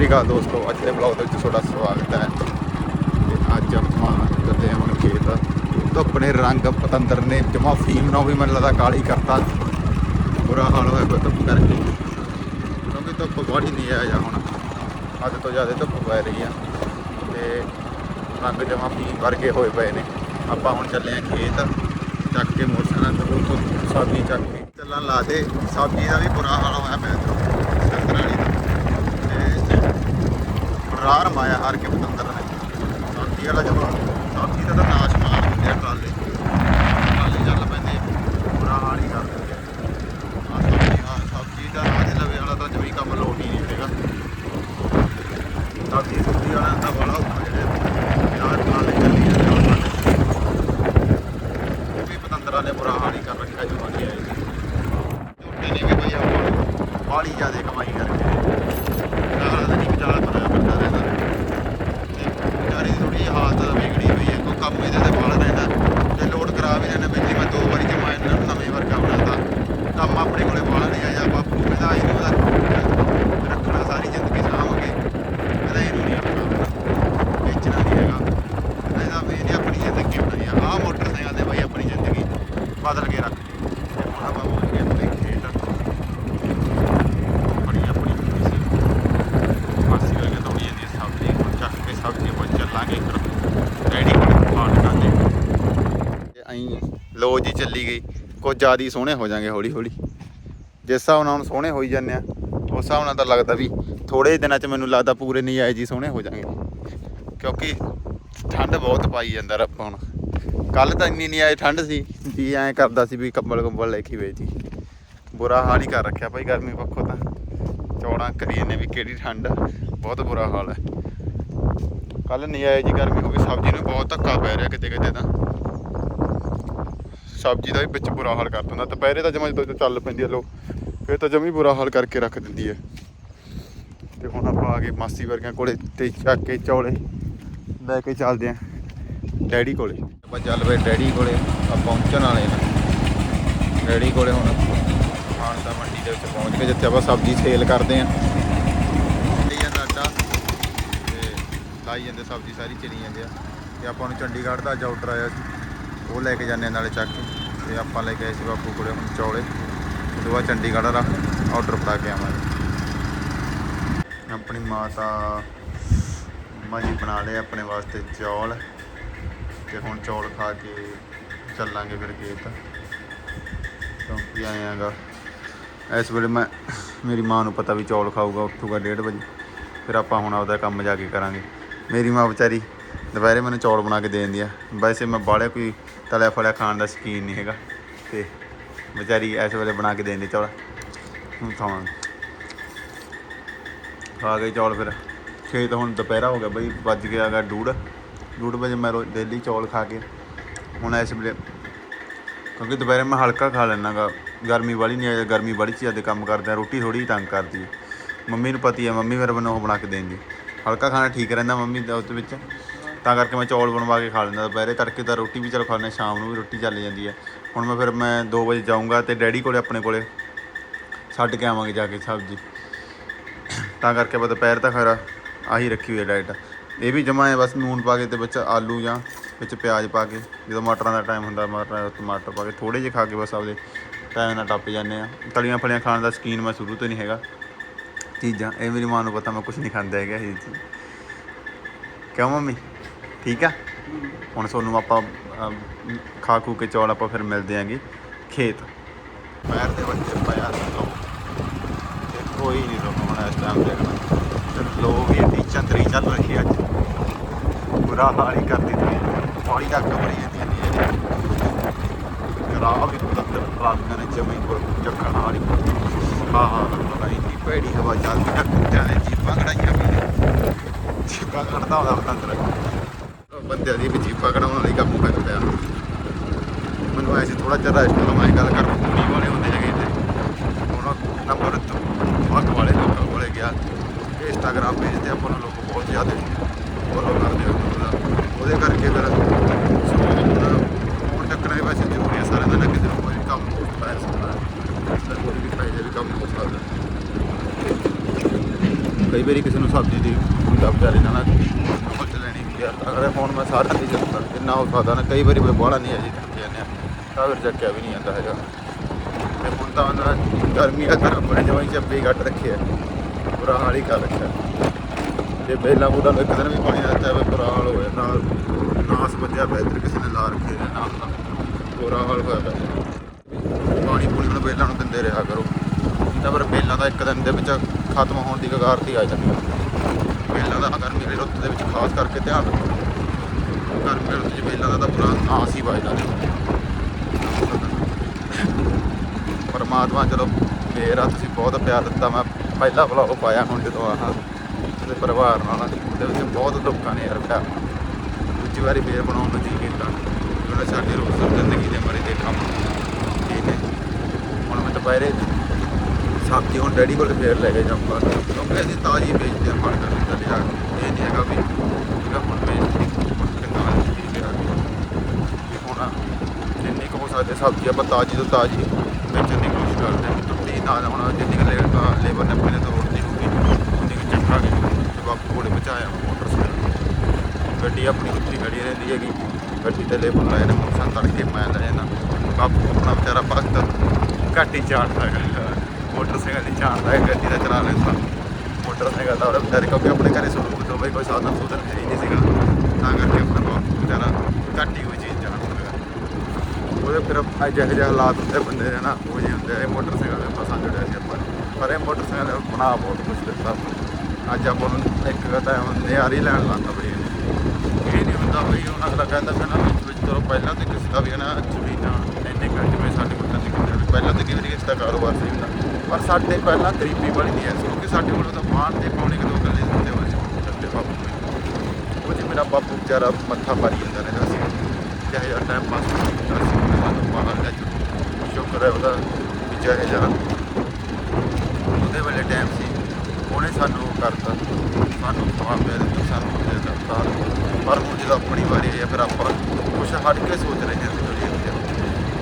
ਠੀਕ ਆ ਦੋਸਤੋ, ਅੱਜ ਦੇ ਬਲੌਗ ਦੇ ਵਿੱਚ ਤੁਹਾਡਾ ਸਵਾਗਤ ਹੈ। ਤੇ ਅੱਜ ਆਪਾਂ ਚੱਲੇ ਹਾਂ ਹੁਣ ਖੇਤ। ਧੁੱਪ ਨੇ ਰੰਗ ਪਤੰਦਰ ਨੇ ਜਮਾ ਫੀਮ ਨਾ ਵੀ ਮੈਨੂੰ ਲੱਗਦਾ ਕਾਲੀ ਕਰਤਾ। ਬੁਰਾ ਹਾਲ ਹੋਇਆ ਪਿਆ ਧੁੱਪ ਕਰਕੇ। ਕਿਉਂਕਿ ਧੁੱਪ ਗਾੜੀ ਨਹੀਂ ਆਇਆ ਹੁਣ। ਅੱਜ ਤੋਂ ਜ਼ਿਆਦਾ ਧੁੱਪ ਪੈ ਰਹੀ ਆ। ਤੇ ਰੰਗ ਜਮਾ ਫੀਮ ਵਰਗੇ ਹੋਏ ਪਏ ਨੇ। ਆਪਾਂ ਹੁਣ ਚੱਲੇ ਹਾਂ ਖੇਤ। ਚੱਕ ਕੇ ਮੋਟਰਸਾਈਕਲ ਤੋਂ ਸਬਜ਼ੀ ਚੱਕ ਕੇ। ਚੱਲਣ ਲਾ ਦੇ। ਸਬਜ਼ੀ ਦਾ ਵੀ ਬੁਰਾ ਹਾਲ ਹੋਇਆ ਪਿਆ ਇੱਧਰੋਂ ਸੰਤਰਾਲੀ ਦਾ ਰਾਹ ਰਮਾਇਆ ਹਰ ਹਾਰ ਕੇ ਪਤੰਦਰ ਨੇ। ਸਬਜ਼ੀ ਵਾਲਾ ਜਦੋਂ ਸਬਜ਼ੀ ਦਾ ਤਾਂ ਨਾਸ਼ ਮਾਰ ਦਿੰਦੇ ਆ ਟਰਾਲੇ। ਟਰਾਲੇ ਚੱਲ ਪੈਂਦੇ ਬੁਰਾ ਹਾਲ ਹੀ ਕਰ ਦਿੰਦੇ ਆ। ਸਬਜ਼ੀ ਹਾਂ ਸਬਜ਼ੀ ਦਾ ਰਾਜ ਲਵੇ ਵਾਲਾ ਤਾਂ ਜਮੀ ਕੰਮ ਲੋਟ ਹੀ ਨਹੀਂ ਹੈਗਾ। ਸਬਜ਼ੀ ਸੁਬਜ਼ੀ ਵਾਲਾ ਤਾਂ ਬੜਾ ਔਖਾ ਜਿਹੜੇ ਯਾਰ ਟਰਾਲੇ ਚੱਲੀ ਜਾਂਦੇ ਆ ਉਹਨਾਂ ਦੇ ਉਹ ਵੀ ਪਤੰਦਰਾਂ ਨੇ ਬੁਰਾ ਹਾਲ ਹੀ ਕਰ ਰੱਖਿਆ ਜਮਾਨੀ ਆਈ ਝੋਟੇ ਨੇ ਵੀ ਬਈ ਆਪਾਂ ਬਾਹਲੀ ਜ਼ਿਆਦਾ ਕਮਾਈ ਕਰਕੇ ਨਾਲ ਦਾ ਨਹੀਂ ਵਿਚਾਰ ਬਣਾਇਆ ਬੰਦਾ ਰਹਿੰਦਾ ਤੇ ਵਿਚਾਰੀ ਦੀ ਥੋੜੀ ਹਾਲਤ ਵਿਗੜੀ ਹੋਈ ਹੈ ਕੋਈ ਕੰਮ ਇਹਦੇ ਤੇ ਬਾਲ ਰਹਿੰਦਾ ਜੇ ਲੋਡ ਕਰਾ ਵੀ ਲੈਣਾ ਬਿਜਲੀ ਮੈਂ ਦੋ ਵਾਰੀ ਜਮਾਇਆ ਇਹਨਾਂ ਨੂੰ ਨਵੇਂ ਵਰਗਾ ਬਣਾਤਾ ਕੰਮ ਆਪਣੇ ਕੋਲੇ ਬਾਲ ਨਹੀਂ ਆਇਆ ਬਾਪੂ ਕਹਿੰਦਾ ਇਹਨੂੰ ਉਹਦਾ ਰੱਖਣਾ ਸਾਰੀ ਜ਼ਿੰਦਗੀ ਸਾਂਭ ਕੇ ਕਹਿੰਦਾ ਇਹਨੂੰ ਨਹੀਂ ਰੱਖਣਾ ਵੇਚਣਾ ਨਹੀਂ ਹੈਗਾ ਕਹਿੰਦਾ ਇਹਦਾ ਵੀ ਇਹਨੇ ਆਪਣੀ ਜ਼ਿੰਦਗੀ ਬਣਾਈ ਆ ਆਹ ਮੋਟਰਸਾਈਕਲ ਤੇ ਬਾਈ ਆਪਣੀ ਜ਼ਿੰਦਗੀ ਬਦਲ ਕੇ ਰੱਖ ਲਈ ਤੇ ਹੁਣ ਆਪਾਂ ਪਹੁੰਚ ਗਏ ਆਪਣੇ ਖੇਤ ਆਪਣੀ ਆਪਣੀ ਸੀ ਮਾਸੀ ਵਰਗੇ ਤੋੜੀ ਜਾਂਦੀ ਹੈ ਸਬਜ਼ੀ ਹੁਣ ਚੱਕ ਕੇ ਸਬਜ਼ੀ ਆਪਾਂ ਚੱਲਾਂਗੇ ਫਿਰ ਡੈਡੀ ਕੋਲ ਫਾਟਕਾਂ ਦੇ ਤੇ ਐਂ ਲੋ ਜੀ ਚੱਲੀ ਗਈ। ਕੁਝ ਜ਼ਿਆਦਾ ਹੀ ਸੋਹਣੇ ਹੋ ਜਾਾਂਗੇ ਹੌਲੀ ਹੌਲੀ। ਜਿਸ ਹਿਸਾਬ ਨਾਲ ਹੁਣ ਸੋਹਣੇ ਹੋਈ ਜਾਂਦੇ ਆ, ਉਸ ਹਿਸਾਬ ਨਾਲ ਤਾਂ ਲੱਗਦਾ ਵੀ ਥੋੜੇ ਦਿਨਾਂ 'ਚ ਮੈਨੂੰ ਲੱਗਦਾ ਪੂਰੇ ਨਹੀਂ ਆਏ ਜੀ ਸੋਹਣੇ ਹੋ ਜਾਾਂਗੇ ਕਿਉਂਕਿ ਠੰਡ ਬਹੁਤ ਪਾਈ ਜਾਂਦਾ ਰੱਬ ਹੁਣ। ਕੱਲ ਤਾਂ ਇੰਨੀ ਨਹੀਂ ਆਈ ਠੰਡ ਸੀ ਜੀ ਐਂ ਕਰਦਾ ਸੀ ਵੀ ਕੰਬਲ ਕੰਬਲ ਲੈ ਕੇ ਵੇ ਜੀ ਬੁਰਾ ਹਾਲ ਹੀ ਕਰ ਰੱਖਿਆ ਭਾਈ ਗਰਮੀ ਪੱਖੋਂ ਤਾਂ। ਚੌੜਾਂ ਕਰੀ ਨੇ ਵੀ ਕਿਹੜੀ ਠੰਡ। ਆ। ਬਹੁਤ ਬੁਰਾ ਹਾਲ ਹੈ। ਕੱਲ ਨਹੀਂ ਆਏ ਜੀ ਗਰਮੀ ਹੋ ਗਈ। ਸਬਜ਼ੀ ਨੂੰ ਬਹੁਤ ਧੱਕਾ ਪੈ ਰਿਹਾ ਕਿਤੇ ਕਿਤੇ ਤਾਂ। ਸਬਜ਼ੀ ਦਾ ਵੀ ਵਿੱਚ ਬੁਰਾ ਹਾਲ ਕਰ ਦਿੰਦਾ। ਦੁਪਹਿਰੇ ਤਾਂ ਜਮਾਂ ਜਦੋਂ ਚੱਲ ਪੈਂਦੀ ਹੈ ਲੋ, ਫਿਰ ਤਾਂ ਜਮੀ ਬੁਰਾ ਹਾਲ ਕਰਕੇ ਰੱਖ ਦਿੰਦੀ ਹੈ ਤੇ ਹੁਣ ਆਪਾਂ ਆ ਗਏ ਮਾਸੀ ਵਰਗਿਆਂ ਕੋਲੇ ਤੇ ਚੱਕ ਕੇ ਚੌਲੇ ਲੈ ਕੇ ਚੱਲਦੇ ਆਂ ਡੈਡੀ ਕੋਲੇ। ਆਪਾਂ ਚੱਲ ਪਏ ਡੈਡੀ ਕੋਲੇ ਆ ਪਹੁੰਚਣ ਵਾਲੇ ਨੇ ਡੈਡੀ ਕੋਲੇ ਹੁਣ ਮਾਨਸਾ ਮੰਡੀ ਦੇ ਵਿੱਚ ਪਹੁੰਚ ਕੇ ਜਿੱਥੇ ਆਪਾਂ ਸਬਜ਼ੀ ਸੇਲ ਕਰਦੇ ਆਂ। ਚੱਲੀ ਜਾਂਦਾ ਆਟਾ ਤੇ ਲਾਈ ਜਾਂਦੇ ਸਬਜ਼ੀ, ਸਾਰੀ ਚਲੀ ਜਾਂਦੇ ਆ। ਤੇ ਆਪਾਂ ਨੂੰ ਚੰਡੀਗੜ੍ਹ ਦਾ ਅੱਜ ਆਰਡਰ ਆਇਆ ਸੀ। ਉਹ ਲੈ ਕੇ ਜਾਂਦੇ ਆ ਨਾਲੇ ਚੱਕ ਕੇ। ਤੇ ਆਪਾਂ ਲੈ ਕੇ ਆਏ ਸੀ ਬਾਪੂ ਕੋਲੇ ਹੁਣ ਚੌਲੇ। ਉਦੋਂ ਬਾਅਦ ਚੰਡੀਗੜ੍ਹ ਦਾ ਆਰਡਰ ਫੜਾ ਕੇ ਆਵਾਂਗੇ। ਆਪਣੀ ਮਾਤਾ ਮੰਮਾ ਜੀ ਬਣਾ ਲਏ ਆਪਣੇ ਵਾਸਤੇ ਚੌਲ। ਤੇ ਹੁਣ ਚੌਲ ਖਾ ਕੇ ਚੱਲਾਂਗੇ ਫਿਰ ਖੇਤ। ਕਿਉਂਕਿ ਆਏ ਇਸ ਵੇਲੇ ਮੈਂ, ਮੇਰੀ ਮਾਂ ਨੂੰ ਪਤਾ ਵੀ ਚੌਲ ਖਾਊਗਾ, ਉੱਠੂਗਾ 1:30 ਵਜੇ। ਫਿਰ ਆਪਾਂ ਹੁਣ ਆਪਦਾ ਕੰਮ ਜਾ ਕੇ ਕਰਾਂਗੇ। ਮੇਰੀ ਮਾਂ ਵਿਚਾਰੀ ਦੁਪਹਿਰੇ ਮੈਨੂੰ ਚੌਲ ਬਣਾ ਕੇ ਦੇ ਦਿੰਦੀ ਆ। ਵੈਸੇ ਮੈਂ ਬਾਹਲੇ ਕੋਈ ਤਲਿਆ ਫਲਿਆ ਖਾਣ ਦਾ ਸ਼ੌਕੀਨ ਨਹੀਂ ਹੈਗਾ ਤੇ ਵਿਚਾਰੀ ਇਸ ਵੇਲੇ ਬਣਾ ਕੇ ਦੇ ਦਿੰਦੀ ਚੌਲ। ਹੁਣ ਖਾਵਾਂਗੇ। ਖਾ ਗਏ ਚੌਲ ਫਿਰ। ਖੇਤ ਹੁਣ ਦੁਪਹਿਰਾ ਹੋ ਗਿਆ ਬਈ, ਵੱਜ ਗਿਆ ਗਾ ਡੂੜ। ਡੂੜ ਵਜੇ ਮੈਂ ਰੋ ਡੇਲੀ ਚੌਲ ਖਾ ਕੇ ਹੁਣ ਇਸ ਵੇਲੇ ਕਿਉਂਕਿ ਦੁਪਹਿਰੇ ਮੈਂ ਹਲਕਾ ਖਾ ਲੈਣਾ ਗਾ ਗਰਮੀ ਵਾਲੀ ਨਹੀਂ ਆਇਆ ਗਰਮੀ ਬੜੀ ਜ਼ਿਆਦਾ ਕੰਮ ਕਰਦਾ, ਰੋਟੀ ਥੋੜੀ ਤੰਗ ਕਰਦੀ ਹੈ। ਮੰਮੀ ਨੂੰ ਪਤੀ ਹੈ, ਮੰਮੀ ਮੇਰੇ ਮੈਨੂੰ ਉਹ ਬਣਾ ਕੇ ਦੇਂਦੀ ਹਲਕਾ ਖਾਣਾ ਠੀਕ ਰਹਿੰਦਾ ਮੰਮੀ ਦਾ ਉਸ ਵਿੱਚ। ਤਾਂ ਕਰਕੇ ਮੈਂ ਚੌਲ ਬਣਵਾ ਕੇ ਖਾ ਲੈਂਦਾ। ਦੁਪਹਿਰੇ ਤੜਕੇ ਤਾਂ ਰੋਟੀ ਵੀ ਚਲ ਖਾ ਲੈਂਦਾ ਸ਼ਾਮ ਨੂੰ ਵੀ ਰੋਟੀ ਚੱਲ ਜਾਂਦੀ ਹੈ। ਹੁਣ ਮੈਂ ਫਿਰ ਮੈਂ 2 ਵਜੇ ਜਾਊਂਗਾ ਤੇ ਡੈਡੀ ਕੋਲੇ, ਆਪਣੇ ਕੋਲੇ ਛੱਡ ਕੇ ਆਵਾਂਗੇ ਜਾ ਕੇ ਸਬਜ਼ੀ। ਤਾਂ ਕਰਕੇ ਮੈਂ ਦੁਪਹਿਰ ਤਾਂ ਖਰਾ ਆਹੀ ਰੱਖੀ ਹੋਈ ਹੈ ਡਾਈਟ ਇਹ ਵੀ ਜਮਾ ਹੈ, ਬਸ ਨੂਨ ਪਾ ਕੇ ਤੇ ਵਿੱਚ ਆਲੂ ਜਾਂ ਵਿੱਚ ਪਿਆਜ਼ ਪਾ ਕੇ। ਜਦੋਂ ਮਟਰਾਂ ਦਾ ਟਾਈਮ ਹੁੰਦਾ, ਮਟਰਾਂ ਟਮਾਟਰ ਪਾ ਕੇ ਥੋੜੇ ਜਿਹੇ ਖਾ ਕੇ ਬਸ ਆਪਦੇ ਟਾਈਮ ਨਾਲ ਟੱਪ ਜਾਂਦੇ ਆ ਤਲੀਆਂ ਫਲੀਆਂ ਖਾਣ ਦਾ ਸ਼ਕੀਨ ਮੈਂ ਸ਼ੁਰੂ ਤੋਂ ਨਹੀਂ ਹੈਗਾ। ਚੀਜ਼ਾਂ, ਇਹ ਮੇਰੀ ਮਾਂ ਨੂੰ ਪਤਾ ਮੈਂ ਕੁਝ ਨਹੀਂ ਖਾਂਦਾ ਹੈਗਾ ਇਹ ਚੀਜ਼। ਕਿਉਂ ਮੰਮੀ? ਠੀਕ ਆ? ਹੁਣ ਤੁਹਾਨੂੰ ਆਪਾਂ ਅਮ, ਖਾ ਖੂ ਕੇ ਚੌਲ ਆਪਾਂ ਫਿਰ ਮਿਲਦੇ ਆਂਗੇ। ਖੇਤ। ਪੈਰ ਦੇ ਬੱਚੇ ਪਿਆ ਲੋ ਤੇ ਕੋਈ ਨਹੀਂ ਰੋਕਣਾ ਇਸ ਟਾਈਮ ਦੇਖਣਾ। ਤੇ ਲੋ ਵੀ ਇੰਨੀ ਚੰਦਰੀ ਚੱਲ ਰਹੀ ਹੈ ਅੱਜ। ਬੁਰਾ ਹਾਲ ਹੀ ਕਰਦੀ ਦਿੱਤੀ ਪਾਣੀ ਦਾ ਕਮਰੀ ਜਾਂਦੀ ਨਹੀਂ ਖਰਾਬ ਹੀ ਪਤੰਦਰ ਪਲਾਟੀਆਂ ਨੇ ਜਮੀ ਕੋ ਚੱਕਣ ਵਾਲੀ। ਹਾਂ ਹਾਂ ਪਤਾ ਨਹੀਂ ਭੈੜੀ ਹਵਾ ਚੱਲਦੀ ਹੈ ਕੁੱਤਿਆਂ ਨੇ ਜੀਪਾਂ ਕਢਾਈਆਂ ਪਈਆਂ। ਜੀਪਾਂ ਕੱਢਦਾ ਹੁੰਦਾ ਪਤੰਦਰ ਉਹ ਬੰਦਿਆਂ ਦੀ ਵੀ ਕਢਾਉਣ ਲਈ ਕੰਮ ਹੋਇਆ ਪਿਆ ਮੈਨੂੰ ਐਸੀ ਥੋੜਾ ਜਿਹਾ ਰੈਸਟ ਲਵਾਂ ਇਹ ਗੱਲ ਕਰ, ਕੁੜੀ ਵਾਲੇ ਹੁੰਦੇ ਹੈਗੇ ਤੇ ਉਹਨਾਂ ਨੰਬਰ ਵਕ ਵਾਲੇ ਲੋਕਾਂ ਕੋਲੇ ਗਿਆ। ਇੰਸਟਾਗ੍ਰਾਮ ਪੇਜ ਤੇ ਆਪਾਂ ਨੂੰ ਲੋਕ ਬਹੁਤ ਜ਼ਿਆਦਾ ਫੋਲੋ ਕਰਦੇ ਹੋ ਉਹਦੇ ਕਰਕੇ ਫਿਰ ਹੁਣ ਚੱਕਣਾ ਹੀ ਵੈਸੇ ਜ਼ਰੂਰੀ ਹੈ ਸਾਰਿਆਂ ਦਾ, ਨਾ ਕਿਸੇ ਨੂੰ ਕੋਈ ਕੰਮ ਪੈ ਸਕਦਾ ਕੋਈ ਵੀ ਫਾਇਦੇ ਵੀ ਕੰਮ ਹੋ ਸਕਦਾ। ਕਈ ਵਾਰੀ ਕਿਸੇ ਨੂੰ ਸਬਜ਼ੀ ਦੀ ਹੁੰਦਾ ਵਿਚਾਰੇ ਨਾਲ ਨਾ ਯਾਰ ਲੈਣੀ ਹੁੰਦੀ ਆ ਅਗਰ ਹੁਣ ਮੈਂ ਸਾਰਾ ਨਹੀਂ ਚੱਲਦਾ ਜਿੰਨਾ ਹੋ ਸਕਦਾ ਨਾ, ਕਈ ਵਾਰੀ ਮੈਂ ਬਾਹਲਾ ਨਹੀਂ ਅਜੀ ਚੱਕੇ ਜਾਂਦੇ ਆ। ਤਾਂ ਫਿਰ ਚੱਕਿਆ ਵੀ ਨਹੀਂ ਜਾਂਦਾ ਹੈਗਾ। ਤੇ ਹੁਣ ਤਾਂ ਨਾ ਗਰਮੀ ਦਾ ਘਰ ਬੜੇ ਜਮਾਈ ਚੱਪੀ ਘੱਟ ਰੱਖਿਆ ਬੁਰਾ ਹਾਲ ਹੀ ਕਰ ਰੱਖਿਆ। ਤੇ ਬੇਲਾ ਬੂਲਾ ਨੂੰ ਇੱਕ ਦਿਨ ਵੀ ਪਾਣੀ ਨਾ ਦਿੱਤਾ ਬੁਰਾ ਹਾਲ ਹੋਇਆ ਨਾਲ ਨਾਸ ਵੱਜਿਆ ਪਿਆ ਕਿਸੇ ਨੇ ਲਾ ਰੱਖੇ ਨਾ ਬੁਰਾ ਹਾਲ ਹੋਇਆ ਪਿਆ। ਪਾਣੀ ਪੂਣੀ ਨੂੰ ਬੇਲਾਂ ਨੂੰ ਦਿੰਦੇ ਰਿਹਾ ਕਰੋ। ਤਾਂ ਫਿਰ ਬੇਲਾਂ ਦਾ ਇੱਕ ਦਿਨ ਦੇ ਵਿੱਚ ਖਤਮ ਹੋਣ ਦੀ ਕਗਾਰ ਤੇ ਆ ਜਾਂਦੀ ਬੇਲਾਂ ਦਾ ਗਰਮੀ ਦੇ ਰੁੱਤ ਦੇ ਵਿੱਚ ਖਾਸ ਕਰਕੇ ਧਿਆਨ ਰੱਖੋ। ਗਰਮੀ ਦੀ ਰੁੱਤ 'ਚ ਬੇਲਾਂ ਦਾ ਤਾਂ ਪੂਰਾ ਨਾਸ ਹੀ ਵੱਜਦਾ ਪਰਮਾਤਮਾ ਚਲੋ ਮੇਰਾ ਤੁਸੀਂ ਬਹੁਤ ਪਿਆਰ ਦਿੱਤਾ ਮੈਂ ਪਹਿਲਾ ਵਲੌਗ ਪਾਇਆ ਹੁਣ ਜਦੋਂ ਆਹ ਤੇ ਪਰਿਵਾਰ ਨਾਲ ਉਹਦੇ ਵਿੱਚ ਬਹੁਤ ਲੋਕਾਂ ਨੇ ਯਾਰ ਪਿਆਰ ਦੂਜੀ ਵਾਰੀ ਫੇਰ ਬਣਾਉਣ ਨੂੰ ਜੀ ਕੀਤਾ। ਜਿਹੜਾ ਸਾਡੇ ਰੋਜ਼ ਜ਼ਿੰਦਗੀ ਦੇ ਮਰੇ ਦੇ ਕੰਮ ਠੀਕ ਹੈ ਹੁਣ ਮੈਂ ਦੁਪਹਿਰੇ ਸਬਜ਼ੀ ਹੁਣ ਡੈਡੀ ਕੋਲ ਫੇਰ ਲੈ ਕੇ ਜਾਊਂਗਾ। ਕਿਉਂਕਿ ਅਸੀਂ ਤਾਜ਼ੀ ਵੇਚਦੇ ਹਾਂ ਫੜ ਕੇ ਚੱਲ ਜਾ ਇਹ ਨਹੀਂ ਹੈਗਾ ਵੀ ਜਿਹੜਾ ਹੁਣ ਵੇਚਦੇ ਹੁਣ ਜਿੰਨੀ ਕੁ ਹੋ ਸਕਦੇ ਸਬਜ਼ੀ ਆਪਾਂ ਤਾਜ਼ੀ ਤੋਂ ਤਾਜ਼ੀ ਵੇਚਣ ਦੀ ਕੋਸ਼ਿਸ਼ ਕਰਦੇ ਹਾਂ ਟੁੱਟੀ ਨਾ ਹੁਣ ਜਿੰਨੀ ਕੁ ਲੇਬਰ ਨੇ ਪਹਿਲੇ ਤੋਂ ਰੋਟੀ ਹੋਊਗੀ ਉਨੀ ਕੁ ਚੱਕਾਂਗੇ ਤੇ ਬਾਪੂ ਕੋਲੇ ਬਚਾਇਆ ਮੋਟਰਸਾਈਕਲ। ਗੱਡੀ ਆਪਣੀ ਉੱਥੇ ਖੜੀ ਰਹਿੰਦੀ ਹੈਗੀ। ਗੱਡੀ ਤੇ ਲੇਬਰ ਲਾਏ ਨੇ, ਮੋਟਰਸਾਈਕਲ ਤੜਕੇ ਮੈਂ ਲੈ ਜਾਣਾ ਬਾਪੂ ਆਪਣਾ ਵਿਚਾਰਾ ਭਗਤ ਘੱਟ ਹੀ ਚਾੜਦਾ ਹੈਗਾ। ਮੋਟਰਸਾਈਕਲ ਨਹੀਂ ਚਾੜਦਾ ਹੈ ਗੱਡੀ ਦਾ ਚਲਾ ਲੈਂਦਾ ਮੋਟਰਸਾਈਕਲ ਦਾ ਉਹਦਾ ਵਿਚਾਰੇ ਕਿਉਂਕਿ ਆਪਣੇ ਘਰੇ ਸੁਣੂ ਤੋਂ ਬਈ, ਕੋਈ ਸਾਧਨ ਸੁਧਨ ਹੈ ਹੀ ਨਹੀਂ ਸੀਗਾ। ਤਾਂ ਕਰਕੇ ਆਪਣਾ ਬਾਪੂ ਵਿਚਾਰਾ ਘੱਟ ਹੀ ਕੋਈ ਚੀਜ਼ ਜਾਣਦਾ ਹੈਗਾ ਉਹਦੇ ਫਿਰ ਅੱਜ ਜਿਹੇ ਜਿਹੇ ਹਾਲਾਤ ਹੁੰਦੇ ਬੰਦੇ ਦੇ ਨਾ, ਉਹ ਜਿਹੇ ਹੁੰਦੇ ਆ, ਇਹ ਮੋਟਰਸਾਈਕਲ ਦੇ ਫਸਾਂ ਜੜਿਆ ਸੀ ਆਪਾਂ। ਪਰ ਇਹ ਮੋਟਰਸਾਈਕਲ ਬਣਾ ਬਹੁਤ ਕੁਛ ਦਿੱਤਾ ਅੱਜ ਆਪਾਂ ਨੂੰ ਇੱਕ ਤਾਂ ਨਿਆਰੀ ਲੈਣ ਲਾਤਾ ਬਈ ਇਹ ਨਹੀਂ ਹੁੰਦਾ ਬਈ ਉਹਨਾਂ ਅਗਲਾ ਕਹਿੰਦਾ ਕਿ ਨਾ, ਵਿੱਚ ਵਿੱਚ ਚਲੋ ਪਹਿਲਾਂ ਤੇ ਕਿਸੇ ਦਾ ਵੀ ਨਾ ਜ਼ਮੀਨਾਂ ਇੰਨੇ ਕਰ ਜਿਵੇਂ ਸਾਡੇ ਕੋਲ ਤਾਂ ਪਹਿਲਾਂ ਤੇ ਕਿਵੇਂ ਕਿਸੇ ਦਾ ਕਾਰੋਬਾਰ ਸੀ ਹੁੰਦਾ। ਪਰ ਸਾਡੇ ਪਹਿਲਾਂ ਗਰੀਬੀ ਵਾਲੀ ਨਹੀਂ ਐ ਸੀ ਕਿਉਂਕਿ ਸਾਡੇ ਕੋਲ ਤਾਂ ਮਾਣ ਦੇ ਪਾਉਣੇ ਕਿ ਦੋ ਗੱਲੇ ਹੁੰਦੇ ਹੋਏ ਸੀ ਚੱਲਦੇ ਬਾਪੂ। ਉਹ ਜੀ ਮੇਰਾ ਬਾਪੂ ਵਿਚਾਰਾ ਮੱਥਾ ਮਾਰੀ ਜਾਂਦਾ ਰਹਿੰਦਾ ਸੀ। ਚਾਹੇ ਆ ਟਾਈਮ ਪਾਸ ਹੁੰਦਾ ਸੀ ਸਾਨੂੰ ਬਾਹਰ ਲੈ ਜਾਓ ਸ਼ੁਕਰ ਹੈ ਉਹਦਾ ਵੀ ਚਾਹੇ ਜਾ। ਉਹਦੇ ਵੇਲੇ ਟਾਈਮ ਸੀ। ਉਹਨੇ ਸਾਨੂੰ ਉਹ ਕਰਤਾ। ਸਾਨੂੰ ਸਮਾਂ ਪਿਆ ਦਿੱਤਾ, ਸਾਨੂੰ ਉਹਦੇ ਕਰਤਾ ਪਰ ਹੁਣ ਜਦੋਂ ਆਪਣੀ ਵਾਰੀ ਆਈ ਫਿਰ ਆਪਾਂ ਕੁਛ ਹਟ ਕੇ ਸੋਚ ਰਹੇ ਹਾਂ ਕਿ ਜਿਹੜੀ